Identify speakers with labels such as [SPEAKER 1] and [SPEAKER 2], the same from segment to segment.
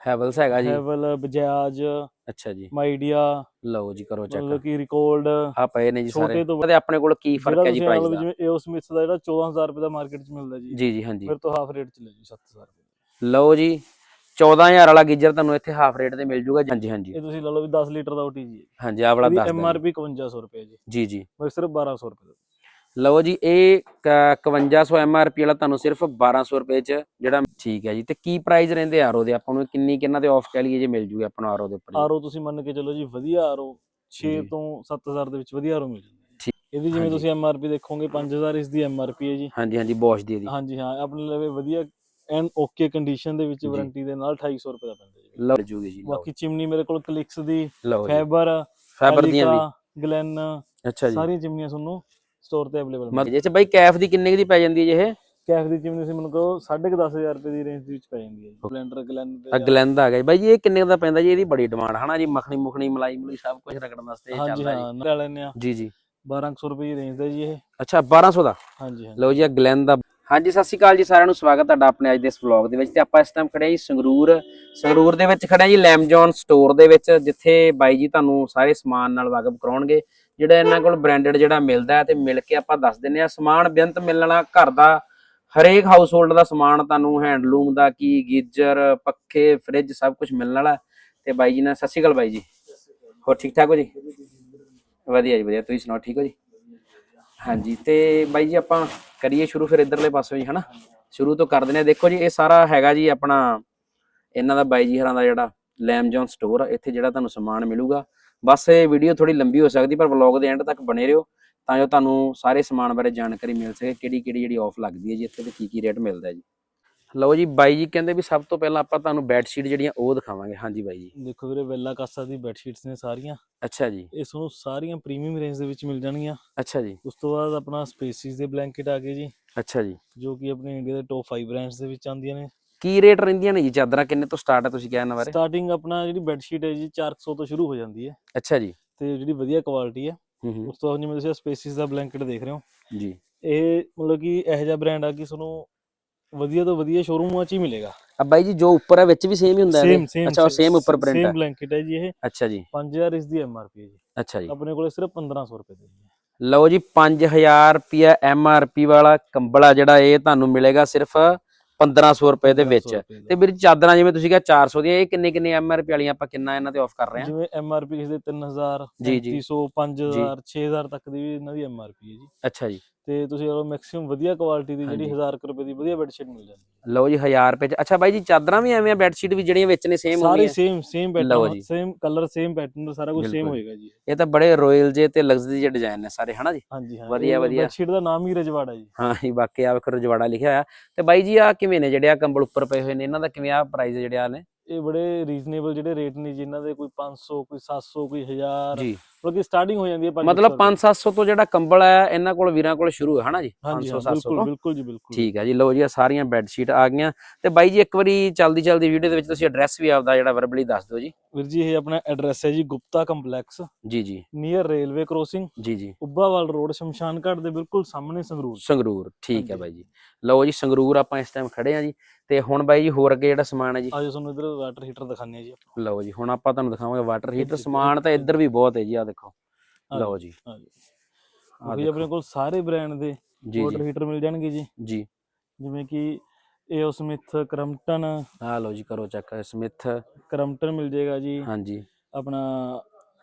[SPEAKER 1] Havells ਹੈਗਾ ਜੀ?
[SPEAKER 2] ਹੈਵਲ ਬਜਾਜ
[SPEAKER 1] ਅੱਛਾ ਜੀ।
[SPEAKER 2] ਮਾਈਡੀਆ
[SPEAKER 1] ਲਓ ਜੀ ਕਰੋ ਚੈੱਕ।
[SPEAKER 2] ਮਤਲਬ ਕਿ ਰਿਕਾਰਡ
[SPEAKER 1] ਆ ਪਏ ਨੇ ਜੀ ਸਾਰੇ।
[SPEAKER 2] ਤੋਂ
[SPEAKER 1] ਆਪਣੇ ਕੋਲ ਕੀ ਫ਼ਰਕ ਹੈ ਜੀ ਪ੍ਰਾਈਸ ਦਾ?
[SPEAKER 2] ਜਿਵੇਂ ਏਓ ਸਮਿਥ ਦਾ ਜਿਹੜਾ 14000 ਰੁਪਏ ਦਾ ਮਾਰਕੀਟ 'ਚ ਮਿਲਦਾ ਜੀ।
[SPEAKER 1] ਜੀ ਜੀ ਹਾਂਜੀ।
[SPEAKER 2] ਫਿਰ ਤੋਂ ਹਾਫ ਰੇਟ 'ਚ ਲੈ ਜੀ 7000 ਰੁਪਏ
[SPEAKER 1] ਲਓ ਜੀ 14000 ਵਾਲਾ ਗੀਜ਼ਰ ਤੁਹਾਨੂੰ ਇੱਥੇ ਹਾਫ ਰੇਟ ਤੇ ਮਿਲ ਜੂਗਾ ਹਾਂਜੀ ਹਾਂਜੀ।
[SPEAKER 2] ਇਹ ਤੁਸੀਂ ਲਾ ਲਓ ਵੀ 10 ਲੀਟਰ ਦਾ ਹੈ।
[SPEAKER 1] ਹਾਂਜੀ ਆ ਵਾਲਾ
[SPEAKER 2] ਇਹਦੀ
[SPEAKER 1] ਦੱਸ ਦਿਓ
[SPEAKER 2] MRP 5500 ਰੁਪਏ ਜੀ।
[SPEAKER 1] ਜੀ ਜੀ।
[SPEAKER 2] ਮੈਂ ਸਿਰਫ 1200 ਰੁਪਏ ਦਾ।
[SPEAKER 1] ਲਓ ਜੀ ਇਹ ਕ- 5100 ਐਮਆਰਪੀ ਵਾਲਾ ਤੁਹਾਨੂੰ ਸਿਰਫ 1200 ਰੁਪਏ ਚ ਜਿਹੜਾ ਠੀਕ ਹੈ ਜੀ। ਤੇ ਕੀ ਪ੍ਰਾਈਸ ਰਹਿੰਦੇ ਆਰੋ ਦੇ? ਆਪਾਂ ਨੂੰ ਕਿੰਨੀ ਕਿੰਨਾ ਤੇ ਆਫ ਕਹਿ ਲਈਏ ਜੇ ਮਿਲ ਜੂਗੀ ਆਪਾਂ ਨੂੰ ਆਰੋ ਦੇ ਉੱਪਰ ਜੀ?
[SPEAKER 2] ਆਰਓ ਤੁਸੀਂ ਮੰਨ ਕੇ ਚੱਲੋ ਜੀ ਵਧੀਆ ਆਰਓ 6
[SPEAKER 1] ਜੀ।
[SPEAKER 2] ਤੋਂ 7000 ਦੇ ਵਿੱਚ ਵਧੀਆ ਆਰਓ ਮਿਲ ਜਾਂਦਾ ਇਹਦੀ ਜਿਵੇਂ। ਤੁਸੀਂ MRP ਦੇਖੋਗੇ 5000 ਇਸ ਦੀ MRP ਹੈ ਜੀ।
[SPEAKER 1] ਹਾਂਜੀ ਹਾਂਜੀ ਬੋਸ਼ ਦੀ ਇਹਦੀ
[SPEAKER 2] ਹਾਂਜੀ ਹਾਂ ਆਪਣੇ ਲਵੇ ਵਧੀਆ ਐਨ ਓਕੇ ਕੰਡੀਸ਼ਨ ਦੇ ਵਿੱਚ। ਵਾਰੰਟੀ ਦੇ ਨਾਲ 2800 ਰੁਪਏ ਦਾ ਪੈਂਦਾ ਜੀ।
[SPEAKER 1] ਲਓ ਜੂਗੀ ਜੀ
[SPEAKER 2] ਬਾਕੀ ਚਿਮਨੀ ਮੇਰੇ ਕੋਲ ਕਲਿਕਸ ਦੀ ਫਾਈਬਰ
[SPEAKER 1] ਫਾਈਬਰ ਦੀਆਂ ਵੀ।
[SPEAKER 2] ਗਲੈਨ
[SPEAKER 1] ਅੱਛਾ ਜੀ।
[SPEAKER 2] ਸਾਰੀਆਂ ਚਿਮਨੀਆਂ ਤੁਹਾਨੂੰ। ਸਟੋਰ ਤੇ ਅਵੇਲੇਬਲ
[SPEAKER 1] ਮਤਲਬ ਜੇ ਚ ਬਾਈ ਕੈਫ ਦੀ ਕਿੰਨੇ ਦੀ ਪੈ ਜਾਂਦੀ ਹੈ ਜੀ ਇਹ?
[SPEAKER 2] ਕੈਫ ਦੀ ਚਿਮਨੀ ਸੀ ਮੈਨੂੰ ਕਹੋ 10500 ਰੁਪਏ ਦੀ ਰੇਂਜ ਦੇ ਵਿੱਚ ਪੈ ਜਾਂਦੀ ਹੈ ਜੀ। ਬਲੈਂਡਰ
[SPEAKER 1] ਆ ਗਲੈਂਦ ਆ ਗਿਆ ਜੀ। ਬਾਈ ਜੀ ਇਹ ਕਿੰਨੇ ਦਾ ਪੈਂਦਾ ਜੀ? ਇਹਦੀ ਬੜੀ ਡਿਮਾਂਡ ਹਨਾ ਜੀ? ਮੱਖਣੀ ਮੁਖਣੀ ਮਲਾਈ ਮਲੂਈ ਸਭ ਕੁਝ ਰਗੜਨ ਵਾਸਤੇ ਇਹ
[SPEAKER 2] ਹਾਂਜੀ
[SPEAKER 1] ਚੱਲਦਾ
[SPEAKER 2] ਹਾਂ ਲੈਣੇ ਆ
[SPEAKER 1] ਜੀ ਜੀ। ਜੀ
[SPEAKER 2] 1200 ਰੁਪਏ ਦੀ ਰੇਂਜ ਦਾ ਜੀ ਇਹ।
[SPEAKER 1] ਅੱਛਾ 1200 ਦਾ?
[SPEAKER 2] ਹਾਂਜੀ ਹਾਂ
[SPEAKER 1] ਲਓ ਜੀ ਆ ਗਲੈਨ ਦਾ। ਹਾਂਜੀ ਸਤਿ ਸ਼੍ਰੀ ਅਕਾਲ ਜੀ ਸਾਰਿਆਂ ਨੂੰ ਸਵਾਗਤ ਤੁਹਾਡਾ ਆਪਣੇ ਅੱਜ ਦੇ ਇਸ ਵਲੌਗ ਦੇ ਵਿੱਚ। ਤੇ ਆਪਾਂ ਇਸ ਟਾਈਮ ਖੜੇ ਹਾਂ ਜੀ ਸੰਗਰੂਰ। ਸੰਗਰੂਰ ਦੇ ਵਿੱਚ ਖੜੇ ਹਾਂ ਜੀ ਲੈਮਜੌਨ ਸਟੋਰ ਦੇ ਵਿੱਚ ਜਿੱਥੇ ਬਾਈ ਜੀ ਤੁਹਾਨੂੰ ਸਾਰੇ ਸਮਾਨ ਨਾਲ ਵਾਕਫ ਕਰਾਉਣਗੇ। ਜਿਹੜਾ ਇਹਨਾਂ ਕੋਲ ਬ੍ਰਾਂਡਡ ਜਿਹੜਾ ਮਿਲਦਾ ਹੈ ਤੇ ਮਿਲ ਕੇ ਆਪਾਂ ਦੱਸ ਦਿੰਨੇ ਆ ਸਮਾਨ ਬੇਅੰਤ ਮਿਲਣਾ ਘਰ ਦਾ ਹਰੇਕ ਹਾਊਸ ਹੋਲਡ ਦਾ ਸਮਾਨ ਤੁਹਾਨੂੰ ਹੈਂਡਲੂਮ ਦਾ ਕੀ, ਗੀਜ਼ਰ, ਪੱਖੇ ਫ੍ਰਿਜ ਸਭ ਕੁਝ ਮਿਲਣ ਵਾਲਾ ਤੇ ਬਾਈ ਜੀ ਨਾਲ ਸਤਿ ਸ਼੍ਰੀ ਅਕਾਲ ਬਾਈ ਜੀ। ਹੋਰ ਠੀਕ ਠਾਕ ਹੋ ਜੀ? ਵਧੀਆ ਜੀ, ਵਧੀਆ। ਤੁਸੀਂ ਸੁਣਾਓ, ਠੀਕ ਹੋ ਜੀ? ਹਾਂਜੀ, ਤੇ ਬਾਈ ਜੀ ਆਪਾਂ ਕਰੀਏ ਸ਼ੁਰੂ ਫਿਰ ਇਧਰਲੇ ਪਾਸੇ ਜੀ, ਹਨਾ? ਸ਼ੁਰੂ ਤੋਂ ਕਰ ਦਿੰਦੇ ਆ ਦੇਖੋ ਜੀ, ਇਹ ਸਾਰਾ ਹੈਗਾ ਜੀ ਆਪਣਾ, ਇਹਨਾਂ ਦਾ ਬਾਈ ਜੀ ਹਰਾਂ ਦਾ ਜਿਹੜਾ ਲੈਮ ਲੈਮਜੌਨ ਸਟੋਰ ਇੱਥੇ ਜਿਹੜਾ ਤੁਹਾਨੂੰ ਸਮਾਨ ਮਿਲੂਗਾ। ਬਸ ਇਹ ਵੀਡੀਓ ਥੋੜੀ ਲੰਬੀ ਹੋ ਸਕਦੀ ਪਰ ਵਲੌਗ ਦੇ ਐਂਡ ਤੱਕ ਬਣੇ ਰਹੋ ਤਾਂ ਜੋ ਤੁਹਾਨੂੰ ਸਾਰੇ ਸਮਾਨ ਬਾਰੇ ਜਾਣਕਾਰੀ ਮਿਲ ਸਕੇ ਕਿਹੜੀ ਕਿਹੜੀ ਜਿਹੜੀ ਆਫ ਲੱਗਦੀ ਹੈ ਜੀ ਇੱਥੇ ਤੇ ਕੀ ਕੀ ਰੇਟ ਮਿਲਦਾ ਜੀ। ਲਓ ਜੀ ਬਾਈ ਜੀ ਕਹਿੰਦੇ ਵੀ ਸਭ ਤੋਂ ਪਹਿਲਾਂ ਆਪਾਂ ਤੁਹਾਨੂੰ ਬੈੱਡ ਸ਼ੀਟ ਜਿਹੜੀਆਂ ਉਹ ਦਿਖਾਵਾਂਗੇ। ਹਾਂਜੀ ਬਾਈ ਜੀ।
[SPEAKER 2] ਦੇਖੋ ਵੀਰੇ ਵੈਲਾ ਕਾਸਾ ਦੀ ਬੈੱਡ ਸ਼ੀਟਸ ਨੇ ਸਾਰੀਆਂ।
[SPEAKER 1] ਅੱਛਾ ਜੀ।
[SPEAKER 2] ਇਹ ਤੁਹਾਨੂੰ ਸਾਰੀਆਂ ਪ੍ਰੀਮੀਅਮ ਰੇਂਜ ਦੇ ਵਿੱਚ ਮਿਲ ਜਾਣਗੀਆਂ।
[SPEAKER 1] ਅੱਛਾ ਜੀ।
[SPEAKER 2] ਉਸ ਤੋਂ ਬਾਅਦ ਆਪਣਾ ਸਪੇਸਿਸ ਦੇ ਬਲੈਂਕਟ ਆ ਗਏ ਜੀ।
[SPEAKER 1] ਅੱਛਾ ਜੀ।
[SPEAKER 2] ਜੋ ਕਿ ਆਪਣੇ ਇੰਡੀਆ ਦੇ ਟੌਪ 5 ਬ੍ਰਾਂਡਸ ਦੇ ਵਿੱਚ ਆਉਂਦੀਆਂ ਨੇ।
[SPEAKER 1] ਕੀ ਰੇਟ ਰਹਿੰਦੀਆਂ ਨੇ ਜੀ? ਚਾਦਰਾਂ ਕਿੰਨੇ ਤੋਂ ਸਟਾਰਟ ਹੈ ਤੁਸੀਂ ਕਿਹਾ ਇਹਨਾਂ ਬਾਰੇ?
[SPEAKER 2] ਸਟਾਰਟਿੰਗ ਆਪਣਾ ਜਿਹੜੀ ਬੈੱਡ ਸ਼ੀਟ ਹੈ ਜੀ 400 ਤੋਂ ਸ਼ੁਰੂ ਹੋ ਜਾਂਦੀ ਹੈ।
[SPEAKER 1] ਅੱਛਾ ਜੀ।
[SPEAKER 2] ਤੇ ਜਿਹੜੀ ਵਧੀਆ ਕੁਆਲਿਟੀ ਹੈ ਉਸ ਤੋਂ ਜਿਵੇਂ ਤੁਸੀਂ ਸਪੇਸਿਸ ਦਾ ਬਲੈਂਕਟ ਦੇਖ ਰਹੇ ਹੋ
[SPEAKER 1] ਜੀ।
[SPEAKER 2] ਇਹ ਮਤਲਬ ਕਿ ਇਹੋ ਜਿਹਾ ਬ੍ਰਾਂਡ ਆ ਕਿ ਤੁਹਾਨੂੰ ਵਧੀਆ ਤੋਂ ਵਧੀਆ ਸ਼ੋਰੂਮਾਂ 'ਚ ਹੀ ਮਿਲੇਗਾ।
[SPEAKER 1] ਆ ਬਾਈ ਜੀ ਜੋ ਉੱਪਰ ਹੈ ਵਿੱਚ ਵੀ ਸੇਮ ਹੀ ਹੁੰਦਾ ਹੈ
[SPEAKER 2] ਸੇਮ? ਸੇਮ
[SPEAKER 1] ਅੱਛਾ ਉਹ ਸੇਮ ਉੱਪਰ ਪ੍ਰਿੰਟ
[SPEAKER 2] ਸੇਮ
[SPEAKER 1] ਹੈ
[SPEAKER 2] ਬਲੈਂਕਟ ਹੈ ਜੀ ਇਹ।
[SPEAKER 1] ਅੱਛਾ ਜੀ।
[SPEAKER 2] 5000 ਇਸ ਦੀ ਐਮਆਰਪੀ ਹੈ ਜੀ।
[SPEAKER 1] ਅੱਛਾ ਜੀ।
[SPEAKER 2] ਆਪਣੇ ਕੋਲੇ ਸਿਰਫ 1500 ਰੁਪਏ ਦੀ ਹੈ
[SPEAKER 1] ਲਓ ਜੀ 5000 ਰੁਪਿਆ ਐਮਆਰਪੀ ਵਾਲਾ ਕੰਬਲ ਜਿਹੜਾ ਇਹ ਤੁਹਾਨੂੰ ਮਿਲੇਗਾ ਸਿਰਫ 1500 ਰੁਪਏ ਦੇ ਵਿੱਚ
[SPEAKER 2] 1500 ਰੁਪਏ ਦਾ।
[SPEAKER 1] ਤੇ ਵੀਰ ਚਾਦਰਾਂ ਜਿਵੇਂ ਤੁਸੀਂ ਕਿਹਾ 400 ਦੀਆਂ ਇਹ ਕਿੰਨੇ ਕਿੰਨੇ ਐਮਆਰਪੀ ਵਾਲੀਆਂ ਆਪਾਂ ਕਿੰਨਾ ਇਹਨਾਂ ਤੇ ਆਫ ਕਰ ਰਹੇ ਹਾਂ
[SPEAKER 2] ਜਿਵੇਂ ਐਮਆਰਪੀ ਕਿਸੇ ਦੇ 3000
[SPEAKER 1] ਜੀ, ਜੀ।
[SPEAKER 2] 3500 5000 6000 ਤੱਕ ਦੀ ਵੀ ਇਹਨਾਂ ਦੀ ਐਮਆਰਪੀ ਹੈ ਜੀ
[SPEAKER 1] ਅੱਛਾ ਜੀ
[SPEAKER 2] ਤੇ ਤੁਸੀਂ ਲਓ ਮੈਕਸਿਮਮ ਵਧੀਆ ਕੁਆਲਿਟੀ ਦੀ ਜਿਹੜੀ
[SPEAKER 1] ਹਾਂਜੀ।
[SPEAKER 2] 1000 ਕੁ ਰੁਪਏ ਦੀ ਵਧੀਆ ਬੈੱਡ ਸ਼ੀਟ ਮਿਲ ਜਾਂਦੀ ਹੈ।
[SPEAKER 1] ਲਓ ਜੀ 1000 ਰੁਪਏ ਚ। ਅੱਛਾ ਬਾਈ ਜੀ ਚਾਦਰਾਂ ਵੀ ਐਵੇਂ ਆ ਬੈੱਡ ਸ਼ੀਟ ਵੀ ਜਿਹੜੀਆਂ ਵਿੱਚ ਨੇ ਸੇਮ
[SPEAKER 2] ਸਾਰੇ
[SPEAKER 1] ਹੋਣਗੀਆਂ?
[SPEAKER 2] ਸੇਮ ਸੇਮ
[SPEAKER 1] ਲਓ
[SPEAKER 2] ਪੈਟਰਨ
[SPEAKER 1] ਜੀ।
[SPEAKER 2] ਸੇਮ ਕਲਰ ਸੇਮ ਪੈਟਰਨ ਸਾਰਾ ਕੁਝ ਸੇਮ। ਹੋਏਗਾ ਜੀ।
[SPEAKER 1] ਇਹ ਤਾਂ ਬੜੇ ਰਾਇਲ ਜੇ ਤੇ ਲਗਜ਼ਰੀ ਜਿਹੇ ਡਿਜ਼ਾਈਨ ਨੇ ਸਾਰੇ ਹਨਾ ਜੀ?
[SPEAKER 2] ਹਾਂਜੀ ਹਾਂ
[SPEAKER 1] ਵਧੀਆ, ਵਧੀਆ।
[SPEAKER 2] ਬੈੱਡ ਸ਼ੀਟ ਦਾ ਨਾਮ ਹੀ ਰਜਵਾੜਾ ਜੀ।
[SPEAKER 1] ਹਾਂ ਜੀ ਬਾਕੀ ਆ ਵੇਖੋ ਰਜਵਾੜਾ ਲਿਖਿਆ ਹੋਇਆ। ਤੇ ਬਾਈ ਜੀ ਆ ਕਿਵੇਂ ਨੇ? ਜਿਹੜੇ ਆ ਕੰਬਲ ਉੱਪਰ ਪਏ ਹੋਏ ਨੇ ਇਹਨਾਂ ਦਾ ਕਿਵੇਂ ਆ ਪ੍ਰਾਈਸ ਜਿਹੜੇ ਆ ਨੇ?
[SPEAKER 2] ਇਹ ਬੜੇ ਰੀਜ਼ਨੇਬਲ ਜਿਹੜੇ ਰੇਟ ਨੇ ਜਿਨ੍ਹਾਂ ਦੇ ਕੋਈ 500 ਕੋਈ 700 ਕੋਈ 1000
[SPEAKER 1] ਜੀ।
[SPEAKER 2] ਮਤਲਬ ਕਿ ਸਟਾਰਟਿੰਗ ਹੋ ਜਾਂਦੀ ਹੈ 500
[SPEAKER 1] ਮਤਲਬ 5-700 ਤੋਂ ਜਿਹੜਾ ਕੰਬਲ ਹੈ ਇਹਨਾਂ ਕੋਲ ਵੀਰਾਂ ਕੋਲ ਸ਼ੁਰੂ ਹੈ ਹਨਾ ਜੀ?
[SPEAKER 2] ਹਾਂਜੀ
[SPEAKER 1] 500
[SPEAKER 2] ਹਾਂ
[SPEAKER 1] 700
[SPEAKER 2] ਬਿਲਕੁਲ
[SPEAKER 1] ਤੋਂ।
[SPEAKER 2] ਬਿਲਕੁਲ ਜੀ ਬਿਲਕੁਲ।
[SPEAKER 1] ਠੀਕ ਹੈ ਜੀ ਲਓ ਜੀ ਆ ਸਾਰੀਆਂ ਬੈੱਡ ਸ਼ੀਟ ਆ ਗਈਆਂ। ਤੇ ਬਾਈ ਜੀ ਇੱਕ ਵਾਰੀ ਚਲਦੀ ਚਲਦੀ ਵੀਡੀਓ ਦੇ ਵਿੱਚ ਤੁਸੀਂ ਐਡਰੈਸ ਵੀ ਆਪਦਾ ਜਿਹੜਾ ਵਰਬਲੀ ਦੱਸ ਦਿਓ ਜੀ।
[SPEAKER 2] ਵੀਰ ਜੀ ਇਹ ਆਪਣਾ ਐਡਰੈਸ ਹੈ ਜੀ ਗੁਪਤਾ ਕੰਪਲੈਕਸ
[SPEAKER 1] ਜੀ ਜੀ।
[SPEAKER 2] ਨੀਅਰ ਰੇਲਵੇ ਕ੍ਰੋਸਿੰਗ
[SPEAKER 1] ਜੀ ਜੀ।
[SPEAKER 2] ਉੱਬਾਵਾਲ ਰੋਡ ਸ਼ਮਸ਼ਾਨ ਘਾਟ ਦੇ ਬਿਲਕੁਲ ਸਾਹਮਣੇ ਸੰਗਰੂਰ।
[SPEAKER 1] ਸੰਗਰੂਰ ਠੀਕ ਹੈ। ਬਾਈ ਜੀ। ਲਓ ਜੀ ਸੰਗਰੂਰ ਆਪਾਂ ਇਸ ਟਾਈਮ ਖੜੇ ਆ ਜੀ। ਤੇ ਹੁਣ ਬਾਈ ਜੀ ਹੋਰ ਅੱਗੇ ਜਿਹੜਾ ਸਮਾਨ ਹੈ ਜੀ?
[SPEAKER 2] ਆਜੋ ਤੁਹਾਨੂੰ ਇਧਰ ਵਾਟਰ ਹੀਟਰ ਦਿਖਾਉਂਦੇ ਆ ਜੀ ਆਪਾਂ।
[SPEAKER 1] ਲਓ ਜੀ ਹੁਣ ਆਪਾਂ ਤੁਹਾਨੂੰ ਦਿਖਾਵਾਂਗੇ ਵਾਟਰ ਹੀਟਰ ਸਮਾਨ ਤਾਂ ਇੱਧਰ ਵੀ ਬਹੁਤ ਹੈ ਜੀ ਆ ਦੇਖੋ।
[SPEAKER 2] ਆ
[SPEAKER 1] ਲਓ ਜੀ। ਆਹ
[SPEAKER 2] ਜੀ ਆਪਣੇ ਕੋਲ ਸਾਰੇ ਬ੍ਰਾਂਡ ਦੇ ਵਾਟਰ ਹੀਟਰ ਮਿਲ ਜਾਣਗੇ ਜੀ।
[SPEAKER 1] ਜੀ।
[SPEAKER 2] ਜਿਵੇਂ ਕਿ ਏਓ ਸਮਿਥ ਕਰਮਟਨ
[SPEAKER 1] ਆ ਲਓ ਜੀ ਕਰੋ ਚੈੱਕ ਸਮਿਥ
[SPEAKER 2] ਕਰਮਟਨ ਮਿਲ ਜਾਏਗਾ ਜੀ।
[SPEAKER 1] ਹਾਂਜੀ।
[SPEAKER 2] ਆਪਣਾ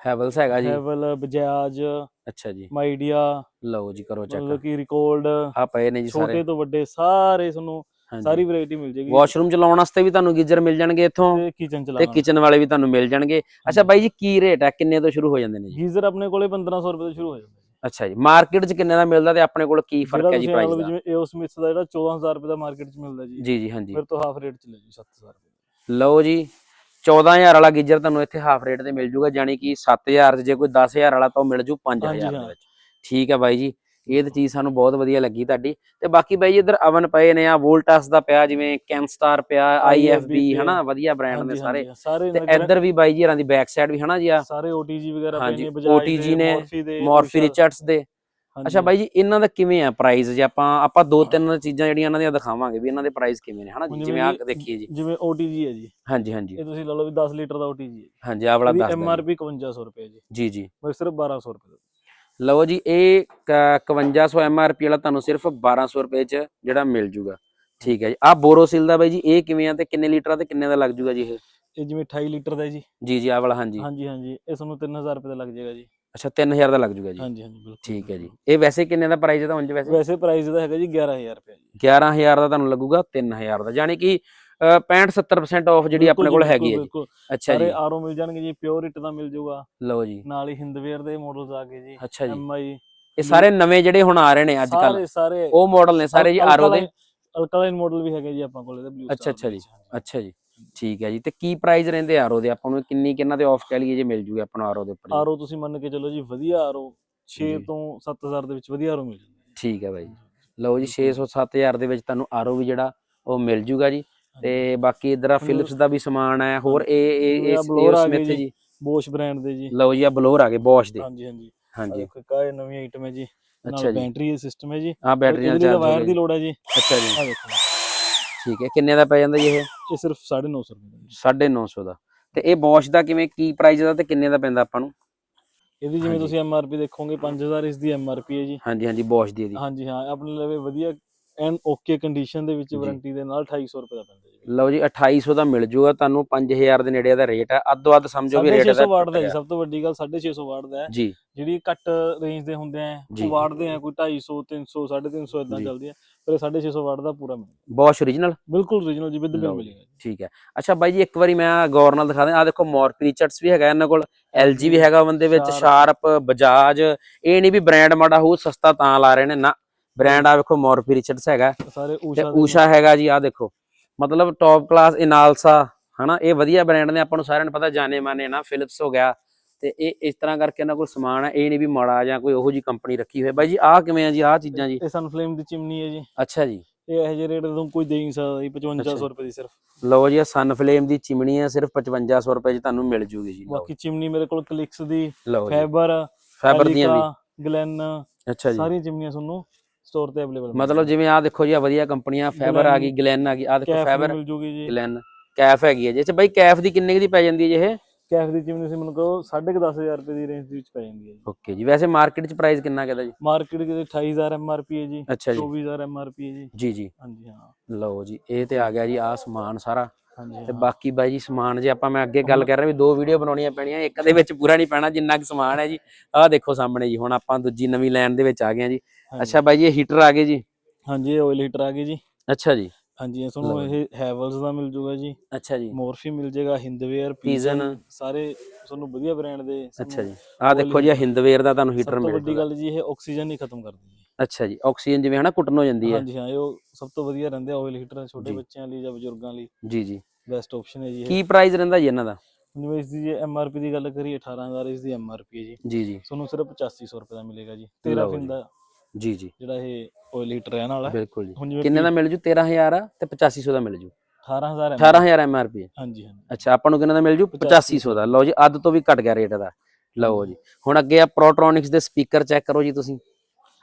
[SPEAKER 1] ਹੈਵਲਸ ਹੈਗਾ ਜੀ।
[SPEAKER 2] ਹੈਵਲ ਬਜਾਜ
[SPEAKER 1] ਅੱਛਾ ਜੀ।
[SPEAKER 2] ਮਾਈਡੀਆ
[SPEAKER 1] ਲਓ ਜੀ ਕਰੋ
[SPEAKER 2] ਮਤਲਬ
[SPEAKER 1] ਚੈੱਕ
[SPEAKER 2] ਕਿ ਰਿਕਾਰਡ
[SPEAKER 1] ਆ ਪਏ ਨੇ ਜੀ ਸਾਰੇ।
[SPEAKER 2] ਛੋਟੇ ਤੋਂ ਵੱਡੇ ਸਾਰੇ ਤੁਹਾਨੂੰ ਸਾਰੀ ਵੈਰਾਈਟੀ ਮਿਲ ਜਾਏਗੀ
[SPEAKER 1] ਵਾਸ਼ਰੂਮ ਚ ਲਾਉਣ ਵਾਸਤੇ ਵੀ ਤੁਹਾਨੂੰ ਗੀਜ਼ਰ ਮਿਲ ਜਾਣਗੇ ਇੱਥੋਂ
[SPEAKER 2] ਤੇ ਕਿਚਨ ਚ
[SPEAKER 1] ਤੇ
[SPEAKER 2] ਲਾਉਣਾ
[SPEAKER 1] ਕਿਚਨ ਵਾਲੇ ਵੀ ਤੁਹਾਨੂੰ ਮਿਲ ਜਾਣਗੇ। ਅੱਛਾ ਬਾਈ ਜੀ ਕੀ ਰੇਟ ਹੈ ਕਿੰਨੇ ਤੋਂ ਸ਼ੁਰੂ ਹੋ ਜਾਂਦੇ ਨੇ ਜੀ?
[SPEAKER 2] ਗੀਜ਼ਰ ਆਪਣੇ ਕੋਲੇ 1500 ਰੁਪਏ ਤੋਂ ਸ਼ੁਰੂ ਹੋ ਜਾਂਦਾ
[SPEAKER 1] ਅੱਛਾ ਜੀ ਮਾਰਕੀਟ 'ਚ ਕਿੰਨੇ ਦਾ ਮਿਲਦਾ ਤੇ ਆਪਣੇ ਕੋਲ ਕੀ ਫ਼ਰਕ ਹੈ ਜੀ ਪ੍ਰਾਈਸ ਦਾ?
[SPEAKER 2] ਜਿਵੇਂ ਏਓ ਸਮਿਥ ਦਾ ਜਿਹੜਾ 14000 ਰੁਪਏ ਦਾ ਮਾਰਕੀਟ 'ਚ ਮਿਲਦਾ ਜੀ।
[SPEAKER 1] ਜੀ ਜੀ ਹਾਂਜੀ।
[SPEAKER 2] ਫਿਰ ਤੋਂ ਹਾਫ ਰੇਟ 'ਚ ਲੈ ਜੀ 7000 ਰੁਪਏ
[SPEAKER 1] ਲਓ ਜੀ 14000 ਵਾਲਾ ਗੀਜ਼ਰ ਤੁਹਾਨੂੰ ਇੱਥੇ ਹਾਫ ਰੇਟ ਤੇ ਮਿਲ ਜੂਗਾ ਯਾਨੀ ਕਿ 7000 'ਚ ਜੇ ਕੋਈ 10000 ਵਾਲਾ ਤਾਂ ਉਹ ਮਿਲ ਜੂ 5000
[SPEAKER 2] ਹਾਂਜੀ,
[SPEAKER 1] ਦੇ। ਵਿੱਚ। ਠੀਕ ਹੈ ਬਾਈ ਜੀ ਇਹ ਤਾਂ ਚੀਜ਼ ਸਾਨੂੰ ਬਹੁਤ ਵਧੀਆ ਲੱਗੀ ਤੁਹਾਡੀ। ਤੇ ਬਾਕੀ ਬਾਈ ਜੀ ਇੱਧਰ ਅਵਨ ਪਏ ਨੇ ਆ ਵੋਲਟਸ ਦਾ ਪਿਆ ਜਿਵੇਂ ਕੈਨਸਟਾਰ ਪਿਆ ਆਈਐਫਬੀ। ਹਨਾ ਵਧੀਆ ਬ੍ਰਾਂਡ ਨੇ ਸਾਰੇ। ਤੇ ਇੱਧਰ ਵੀ ਬਾਈ ਜੀ ਹਰਾਂ ਦੀ ਬੈਕ ਸਾਈਡ ਵੀ ਹਨਾ ਜੀ ਆ।
[SPEAKER 2] ਸਾਰੇ OTG ਵਗੈਰਾ ਪਏ ਨੇ ਬਜਾਜ
[SPEAKER 1] OTG ਨੇ,
[SPEAKER 2] ਮੋਰਫੀ
[SPEAKER 1] ਰਿਚਰਡਸ ਦੇ। ਅੱਛਾ ਬਾਈ ਜੀ ਇਹਨਾਂ ਦਾ ਕਿਵੇਂ ਆ ਪ੍ਰਾਈਸ ਜੇ ਆਪਾਂ ਆਪਾਂ ਦੋ ਤਿੰਨ ਚੀਜ਼ਾਂ ਜਿਹੜੀਆਂ ਇਹਨਾਂ ਦੀਆਂ ਦਿਖਾਵਾਂਗੇ ਵੀ ਇਹਨਾਂ ਦੇ ਪ੍ਰਾਈਸ ਕਿਵੇਂ ਨੇ ਹਨਾ ਜਿਵੇਂ ਆ ਦੇਖੀਏ ਜੀ।
[SPEAKER 2] ਜਿਵੇਂ OTG ਹੈ ਜੀ।
[SPEAKER 1] ਹਾਂਜੀ ਹਾਂਜੀ।
[SPEAKER 2] ਇਹ ਤੁਸੀਂ ਲਾ ਲਓ ਵੀ 10 ਲੀਟਰ ਦਾ OTG ਹੈ।
[SPEAKER 1] ਹਾਂਜੀ ਆਹ ਵਾਲਾ
[SPEAKER 2] ਇਹਦੀ
[SPEAKER 1] ਦੱਸ ਦਿਓ
[SPEAKER 2] MRP 5500 ਰੁਪਏ ਜੀ।
[SPEAKER 1] ਜੀ ਜੀ।
[SPEAKER 2] ਬਸ ਸਿਰਫ 1200 ਰੁਪਏ।
[SPEAKER 1] ਲਓ ਜੀ ਇਹ ਕ- 5100 ਐਮਆਰਪੀ ਵਾਲਾ ਤੁਹਾਨੂੰ ਸਿਰਫ 1200 ਰੁਪਏ ਚ ਜਿਹੜਾ ਮਿਲ ਜੂਗਾ। ਠੀਕ ਹੈ ਜੀ। ਆਹ ਬੋਰੋਸਿਲ ਦਾ ਬਾਈ ਜੀ ਇਹ ਕਿਵੇਂ ਆ ਤੇ ਕਿੰਨੇ ਲੀਟਰ ਆ ਤੇ ਕਿੰਨੇ ਦਾ ਲੱਗ ਜੂਗਾ ਜੀ ਇਹ?
[SPEAKER 2] ਇਹ ਜਿਵੇਂ 28 ਲੀਟਰ ਦਾ ਜੀ।
[SPEAKER 1] ਜੀ ਜੀ ਆਹ ਵਾਲਾ ਹਾਂਜੀ।
[SPEAKER 2] ਹਾਂਜੀ ਹਾਂਜੀ। ਇਹ ਤੁਹਾਨੂੰ 3000 ਰੁਪਏ ਦਾ ਲੱਗ ਜਾਏਗਾ ਜੀ।
[SPEAKER 1] ਅੱਛਾ 3000 ਦਾ ਲੱਗ ਜੂਗਾ ਜੀ?
[SPEAKER 2] ਹਾਂਜੀ ਹਾਂਜੀ ਬਿਲਕੁਲ।
[SPEAKER 1] ਠੀਕ ਹੈ ਜੀ। ਇਹ ਵੈਸੇ ਕਿੰਨੇ ਦਾ ਪ੍ਰਾਈਸ ਹੈ ਤਾਂ ਉਂਝ ਵੈਸੇ?
[SPEAKER 2] ਵੈਸੇ ਪ੍ਰਾਈਸ ਦਾ ਹੈਗਾ ਜੀ 11000 ਰੁਪਏ ਜੀ।
[SPEAKER 1] 11000 ਦਾ ਤੁਹਾਨੂੰ ਲੱਗੂਗਾ 3000 ਦਾ। ਯਾਨੀ ਕਿ 65 70% ਆਫ ਜਿਹੜੀ ਆਪਣੇ ਕੋਲ ਹੈਗੀ ਹੈ ਜੀ। ਅੱਛਾ
[SPEAKER 2] ਸਾਰੇ
[SPEAKER 1] ਜੀ।
[SPEAKER 2] ਆਰਓ ਮਿਲ ਜਾਣਗੇ ਜੀ ਪਿਓਰ ਇਟ ਦਾ ਮਿਲ ਜਾਊਗਾ।
[SPEAKER 1] ਲਓ ਜੀ।
[SPEAKER 2] ਨਾਲ ਹੀ ਹਿੰਦਵੇਅਰ ਦੇ ਮਾਡਲਸ ਆ ਗਏ ਜੀ
[SPEAKER 1] ਅੱਛਾ ਜੀ।
[SPEAKER 2] ਐਮਆਈ
[SPEAKER 1] ਇਹ ਸਾਰੇ ਨਵੇਂ ਜਿਹੜੇ ਹੁਣ ਆ ਰਹੇ ਨੇ ਅੱਜ ਕੱਲ
[SPEAKER 2] ਸਾਰੇ ਸਾਰੇ।
[SPEAKER 1] ਉਹ ਮਾਡਲ ਨੇ ਸਾਰੇ ਜੀ ਆਰਓ ਦੇ?
[SPEAKER 2] ਅਲਕਲਾਈਨ ਮਾਡਲ ਵੀ ਹੈਗੇ ਜੀ ਆਪਾਂ ਕੋਲ ਇਹਦੇ ਬਲੂ
[SPEAKER 1] ਅੱਛਾ, ਅੱਛਾ ਜੀ। ਅੱਛਾ ਜੀ। ਠੀਕ ਹੈ ਜੀ। ਤੇ ਕੀ ਪ੍ਰਾਈਸ ਰਹਿੰਦੇ ਆਰਓ ਦੇ? ਆਪਾਂ ਨੂੰ ਕਿੰਨੀ ਕਿੰਨਾ ਦੇ ਆਫ ਕਹਿ ਲਈਏ ਜੇ ਮਿਲ ਜੂਗੇ ਆਪਾਂ ਨੂੰ ਆਰਓ ਦੇ ਉੱਪਰ?
[SPEAKER 2] ਆਰਓ ਤੁਸੀਂ ਮੰਨ ਕੇ ਚੱਲੋ ਜੀ ਵਧੀਆ ਆਰਓ 6
[SPEAKER 1] ਜੀ।
[SPEAKER 2] ਤੋਂ 7000 ਦੇ ਵਿੱਚ ਵਧੀਆ ਆਰਓ ਮਿਲ ਜਾਂਦਾ
[SPEAKER 1] ਠੀਕ ਹੈ ਬਾਈ ਲਓ ਜੀ 600 7000 ਦੇ ਵਿੱਚ ਤੁਹਾਨੂੰ ਆਰਓ ਵੀ ਜਿਹੜਾ ਉਹ ਮਿਲ ਜੂਗਾ ਜੀ। ਤੇ ਬਾਕੀ ਇਧਰ ਆ ਫਿਲਿਪਸ ਦਾ ਵੀ ਸਮਾਨ ਹੈ ਹੋਰ ਇਹ ਇਹ ਇਹ ਸਮਿਥ
[SPEAKER 2] ਜੀ। ਬੋਸ਼ ਬ੍ਰਾਂਡ ਦੇ ਜੀ।
[SPEAKER 1] ਲਓ ਜੀ ਆ ਬਲੋਰ ਆ ਗਏ ਬੋਸ਼ ਦੇ।
[SPEAKER 2] ਹਾਂਜੀ ਹਾਂਜੀ।
[SPEAKER 1] ਹਾਂਜੀ।
[SPEAKER 2] ਦੇਖੋ ਕਾਏ ਨਵੀਂ ਆਈਟਮ ਹੈ ਜੀ।
[SPEAKER 1] ਅੱਛਾ
[SPEAKER 2] ਨਾਲ
[SPEAKER 1] ਜੀ।
[SPEAKER 2] ਬੈਟਰੀ ਸਿਸਟਮ ਹੈ ਜੀ।
[SPEAKER 1] ਆ ਬੈਟਰੀ ਨਾਲ
[SPEAKER 2] ਇਹਦੇ ਲਈ
[SPEAKER 1] ਚਾਰਜ
[SPEAKER 2] ਵਾਇਰ
[SPEAKER 1] ਹੋ
[SPEAKER 2] ਦੀ ਲੋੜ ਹੈ ਜੀ।
[SPEAKER 1] ਅੱਛਾ ਜੀ।
[SPEAKER 2] ਆ ਦੇਖੋ।
[SPEAKER 1] ਠੀਕ ਹੈ ਕਿੰਨੇ ਦਾ ਪੈ ਜਾਂਦਾ ਜੀ ਇਹ?
[SPEAKER 2] ਇਹ ਸਿਰਫ 950 ਰੁਪਏ ਦਾ ਜੀ।
[SPEAKER 1] 950 ਦਾ। ਤੇ ਇਹ ਬੋਸ਼ ਦਾ ਕਿਵੇਂ ਕੀ ਪ੍ਰਾਈਸ ਦਾ ਤੇ ਕਿੰਨੇ ਦਾ ਪੈਂਦਾ ਆਪਾਂ ਨੂੰ?
[SPEAKER 2] ਇਹਦੀ ਜਿਵੇਂ। ਤੁਸੀਂ ਐਮਆਰਪੀ ਦੇਖੋਗੇ 5000 ਇਸ ਦੀ ਐਮਆਰਪੀ ਹੈ ਜੀ।
[SPEAKER 1] ਹਾਂਜੀ ਹਾਂਜੀ ਬੋਸ਼ ਦੀ ਇਹਦੀ
[SPEAKER 2] ਹਾਂਜੀ ਹਾਂ ਆਪਣੇ ਲਵੇ ਵਧੀਆ ਐਨ ਓਕੇ ਕੰਡੀਸ਼ਨ ਦੇ ਵਿੱਚ। ਵਾਰੰਟੀ ਦੇ ਨਾਲ 2800 ਰੁਪਏ ਦਾ ਪੈਂਦਾ
[SPEAKER 1] ਲਓ ਜੀ 2800 ਦਾ ਮਿਲ ਜੂਗਾ ਤੁਹਾਨੂੰ 5000 ਦੇ ਨੇੜੇ ਦਾ ਰੇਟ ਹੈ। ਅੱਧੋ ਅੱਧ ਸਮਝੋ ਵੀ ਰੇਟ
[SPEAKER 2] 650
[SPEAKER 1] ਦਾ
[SPEAKER 2] ਵਾਟ ਦਾ ਜੀ ਸਭ ਤੋਂ ਵੱਡੀ ਗੱਲ 650 ਵਾਟ ਦਾ ਹੈ।
[SPEAKER 1] ਜੀ।
[SPEAKER 2] ਜਿਹੜੀ ਘੱਟ ਰੇਂਜ ਦੇ ਹੁੰਦੇ ਆ
[SPEAKER 1] ਜੀ।
[SPEAKER 2] ਉਹ ਵਾਟ ਦੇ ਆ ਕੋਈ 250 300 350 ਇਦਾਂ
[SPEAKER 1] ਜੀ।
[SPEAKER 2] ਚੱਲਦੀ ਹੈ ਪਰ ਇਹ 650 ਵਾਟ ਦਾ ਪੂਰਾ ਮਿਲੇਗਾ
[SPEAKER 1] ਬੋਸ਼ ਓਰੀਜਨਲ
[SPEAKER 2] ਬਿਲਕੁਲ ਓਰੀਜਨਲ ਜੀ ਵਿਦ ਬਿਲ
[SPEAKER 1] ਜੀ।
[SPEAKER 2] ਮਿਲੇਗਾ ਜੀ।
[SPEAKER 1] ਠੀਕ ਹੈ। ਅੱਛਾ ਬਾਈ ਜੀ ਇੱਕ ਵਾਰੀ ਮੈਂ ਗੌਰ ਨਾਲ ਦਿਖਾ ਦਿਆਂ। ਆ ਦੇਖੋ ਮੋਰਪੀ ਰਿਚਰਡਸ ਵੀ ਹੈਗਾ ਇਹਨਾਂ ਕੋਲ। LG ਵੀ ਹੈਗਾ ਬੰਦੇ ਵਿੱਚ। ਸ਼ਾਰਪ ਬਜਾਜ ਇਹ ਨਹੀਂ ਵੀ ਬ੍ਰਾਂਡ ਮਾੜਾ ਹੋਊ ਸਸਤਾ ਤਾਂ ਲਾ ਰਹੇ ਨੇ। ਨਾ ਬ੍ਰਾਂਡ ਆ ਵੇਖੋ ਮੋਰਪੀ ਰਿਚਰਡਸ ਹੈਗਾ।
[SPEAKER 2] ਸਾਰੇ ਊਸ਼ਾ
[SPEAKER 1] ਊਸ਼ਾ ਹੈਗਾ ਜੀ ਆ ਦੇਖੋ। ਮਤਲਬ ਟੌਪ ਕਲਾਸ ਇਨਾਲਸਾ ਹਨਾ ਇਹ ਵਧੀਆ ਬ੍ਰਾਂਡ ਨੇ ਆਪਾਂ ਨੂੰ ਸਾਰਿਆਂ ਨੂੰ ਪਤਾ ਜਾਣੇ ਮਾਨੇ ਨਾ ਫਿਲਿਪਸ ਹੋ ਗਿਆ ਤੇ ਇਹ ਇਸ ਤਰ੍ਹਾਂ ਕਰਕੇ ਇਹਨਾਂ ਕੋਲ ਸਮਾਨ ਹੈ ਇਹ ਨਹੀਂ ਵੀ ਮਾੜਾ ਜਾਂ ਕੋਈ ਉਹੋ ਜੀ ਕੰਪਨੀ ਰੱਖੀ ਹੋਈ ਬਾਈ ਜੀ ਆਹ ਕਿਵੇਂ ਆ ਜੀ ਆਹ ਚੀਜ਼ਾਂ ਜੀ?
[SPEAKER 2] ਇਹ ਸਨਫਲੇਮ ਦੀ ਚਿਮਨੀ ਹੈ ਜੀ।
[SPEAKER 1] ਅੱਛਾ ਜੀ।
[SPEAKER 2] ਇਹ ਇਹੋ ਜਿਹੇ ਰੇਟ ਤੋਂ ਕੋਈ ਦੇ ਨਹੀਂ ਸਕਦਾ ਜੀ 5500 ਰੁਪਏ ਦੀ ਸਿਰਫ।
[SPEAKER 1] ਲਓ ਜੀ ਸਨ ਫਲੇਮ ਦੀ ਚਿਮਣੀ ਹੈ ਸਿਰਫ 5500 ਰੁਪਏ ਚ ਤੁਹਾਨੂੰ ਮਿਲ ਜੂਗੀ ਜੀ
[SPEAKER 2] ਬਾਕੀ ਚਿਮਨੀ ਮੇਰੇ ਕੋਲ ਕਲਿਕਸ ਦੀ
[SPEAKER 1] ਜੀ।
[SPEAKER 2] ਫਾਈਬਰ
[SPEAKER 1] ਫਾਈਬਰ ਦੀਆਂ ਵੀ।
[SPEAKER 2] ਗਲੈਨ
[SPEAKER 1] ਅੱਛਾ ਜੀ।
[SPEAKER 2] ਸਾਰੀਆਂ ਚਿਮਨੀਆਂ ਤੁਹਾਨੂੰ। ਸਟੋਰ ਤੇ ਅਵੇਲੇਬਲ
[SPEAKER 1] ਮਤਲਬ ਜਿਵੇਂ ਆ ਦੇਖੋ ਜੀ ਆ ਵਧੀਆ ਕੰਪਨੀਆਂ ਫਾਈਬਰ ਆ ਗਈ ਗਲੈਨ ਆ ਗਈ ਆ ਦੇਖੋ ਫਾਈਬਰ
[SPEAKER 2] ਮਿਲ ਜੂਗੀ ਜੀ।
[SPEAKER 1] ਗਲੈਨ ਕੈਫ ਹੈਗੀ ਹੈ ਜੀ। ਅੱਛਾ ਬਾਈ ਕੈਫ ਦੀ ਕਿੰਨੇ ਦੀ ਪੈ ਜਾਂਦੀ ਹੈ ਜੀ ਇਹ?
[SPEAKER 2] ਕੈਫ ਦੀ ਚਿਮਨੀ ਤੁਸੀਂ ਮੈਨੂੰ ਕਹੋ 10500 ਰੁਪਏ ਦੀ ਰੇਂਜ ਦੇ ਵਿੱਚ ਪੈ ਜਾਂਦੀ ਹੈ ਜੀ।
[SPEAKER 1] ਓਕੇ ਜੀ ਵੈਸੇ ਮਾਰਕੀਟ ਚ ਪ੍ਰਾਈਸ ਕਿੰਨਾ ਕਹਦਾ ਜੀ?
[SPEAKER 2] ਮਾਰਕੀਟ ਦੇ 28000 ਐਮਆਰਪੀ ਹੈ ਜੀ
[SPEAKER 1] ਅੱਛਾ ਜੀ।
[SPEAKER 2] 24000 ਐਮਆਰਪੀ ਹੈ ਜੀ।
[SPEAKER 1] ਜੀ ਜੀ।
[SPEAKER 2] ਹਾਂਜੀ ਹਾਂ।
[SPEAKER 1] ਲਓ ਜੀ ਇਹ ਤੇ ਆ ਗਿਆ ਜੀ ਆ ਸਮਾਨ ਸਾਰਾ।
[SPEAKER 2] ਹਾਂਜੀ
[SPEAKER 1] ਤੇ। ਬਾਕੀ ਬਾਈ ਜੀ ਸਮਾਨ ਜੇ ਆਪਾਂ ਮੈਂ ਅੱਗੇ ਗੱਲ ਕਰ ਰਿਹਾ ਵੀ ਦੋ ਵੀਡੀਓ ਬਣਾਉਣੀਆਂ ਪੈਣੀਆਂ ਇੱਕ ਦੇ ਵਿੱਚ ਪੂਰਾ ਨਹੀਂ ਪੈਣਾ ਜਿੰਨਾ ਕੁ ਸਮਾਨ ਹੈ ਜੀ। ਆਹ ਦੇਖੋ ਸਾਹਮਣੇ ਜੀ ਹੁਣ ਆਪਾਂ ਦੂਜੀ ਨਵੀਂ ਲਾਈਨ ਦੇ ਵਿੱਚ ਆ ਗਏ ਹਾਂ ਜੀ। ਅੱਛਾ ਬਾਈ ਜੀ ਇਹ ਹੀਟਰ ਆ ਗਏ ਜੀ?
[SPEAKER 2] ਹਾਂਜੀ ਇਹ ਆਇਲ ਹੀਟਰ ਆ ਗਈ ਜੀ।
[SPEAKER 1] ਅੱਛਾ ਜੀ।
[SPEAKER 2] ਹਾਂਜੀ ਇਹ ਤੁਹਾਨੂੰ ਇਹ ਹੈਵਲਸ ਦਾ ਮਿਲ ਜੂਗਾ ਜੀ।
[SPEAKER 1] ਅੱਛਾ ਜੀ।
[SPEAKER 2] ਮੋਰਫੀ ਮਿਲ ਜਾਏਗਾ ਹਿੰਦਵੇਅਰ
[SPEAKER 1] ਪੀਜ਼ਨ
[SPEAKER 2] ਸਾਰੇ ਤੁਹਾਨੂੰ ਵਧੀਆ ਬ੍ਰਾਂਡ ਦੇ
[SPEAKER 1] ਅੱਛਾ ਜੀ। ਆਹ ਦੇਖੋ ਜੀ ਹਿੰਦਵੇਅਰ ਦਾ ਤੁਹਾਨੂੰ ਹੀਟਰ ਮਿਲ
[SPEAKER 2] ਵੱਡੀ
[SPEAKER 1] ਜੂਗਾ।
[SPEAKER 2] ਗੱਲ ਜੀ ਇਹ ਆਕਸੀਜਨ ਨਹੀਂ ਖਤਮ ਕਰਦੀ
[SPEAKER 1] ਅੱਛਾ ਜੀ ਆਕਸੀਜਨ ਜਿਵੇਂ ਹਨਾ ਕੁੱਟਣ ਹੋ ਜਾਂਦੀ ਹੈ।
[SPEAKER 2] ਹਾਂਜੀ ਹਾਂ ਇਹ ਸਭ ਤੋਂ ਵਧੀਆ ਰਹਿੰਦੇ ਆਇਲ ਹੀਟਰ ਛੋਟੇ। ਬੱਚਿਆਂ ਲਈ ਜਾਂ ਬਜ਼ੁਰਗਾਂ ਲਈ।
[SPEAKER 1] ਜੀ ਜੀ।
[SPEAKER 2] ਬੈਸਟ ਆਪਸ਼ਨ ਹੈ ਜੀ ਇਹ।
[SPEAKER 1] ਕੀ ਪ੍ਰਾਈਸ ਰਹਿੰਦਾ ਜੀ ਇਹਨਾਂ ਦਾ?
[SPEAKER 2] ਜਿਵੇਂ ਇਸ ਦੀ ਜੇ ਐਮਆਰਪੀ ਦੀ ਗੱਲ ਕਰੀਏ 18000 ਇਸ ਦੀ ਐਮਆਰਪੀ ਹੈ ਜੀ।
[SPEAKER 1] ਜੀ ਜੀ।
[SPEAKER 2] ਤੁਹਾਨੂੰ ਸਿਰਫ 8500 ਰੁਪਏ ਦਾ ਮਿਲੇਗਾ ਜੀ। 13
[SPEAKER 1] ਲਓ
[SPEAKER 2] ਫਿਨ
[SPEAKER 1] ਜੀ। ਜੀ। ਜੀ
[SPEAKER 2] ਜਿਹੜਾ ਇਹ ਆਇਲ ਹੀਟਰ ਰਹਿਣ ਵਾਲਾ ਹੈ।
[SPEAKER 1] ਬਿਲਕੁਲ ਜੀ।
[SPEAKER 2] ਹੁਣ ਜਿਵੇਂ
[SPEAKER 1] ਕਿੰਨੇ ਦਾ ਮਿਲ ਜੂ? 13000 ਆ ਤੇ 8500 ਦਾ ਮਿਲ ਜੂ।
[SPEAKER 2] 18000 MRP
[SPEAKER 1] 18000 ਐਮਆਰਪੀ
[SPEAKER 2] ਹਾਂਜੀ ਹਾਂਜੀ।
[SPEAKER 1] ਅੱਛਾ ਆਪਾਂ ਨੂੰ ਕਿੰਨੇ ਦਾ ਮਿਲ ਜੂ? 8500 ਦਾ। ਲਓ ਜੀ ਅੱਧ ਤੋਂ ਵੀ ਘਟ ਗਿਆ ਰੇਟ ਦਾ ਲਓ ਜੀ। ਹੁਣ ਅੱਗੇ ਆ ਪ੍ਰੋਟ੍ਰੋਨਿਕਸ ਦੇ ਸਪੀਕਰ ਚੈੱਕ ਕਰੋ ਜੀ ਤੁਸੀਂ।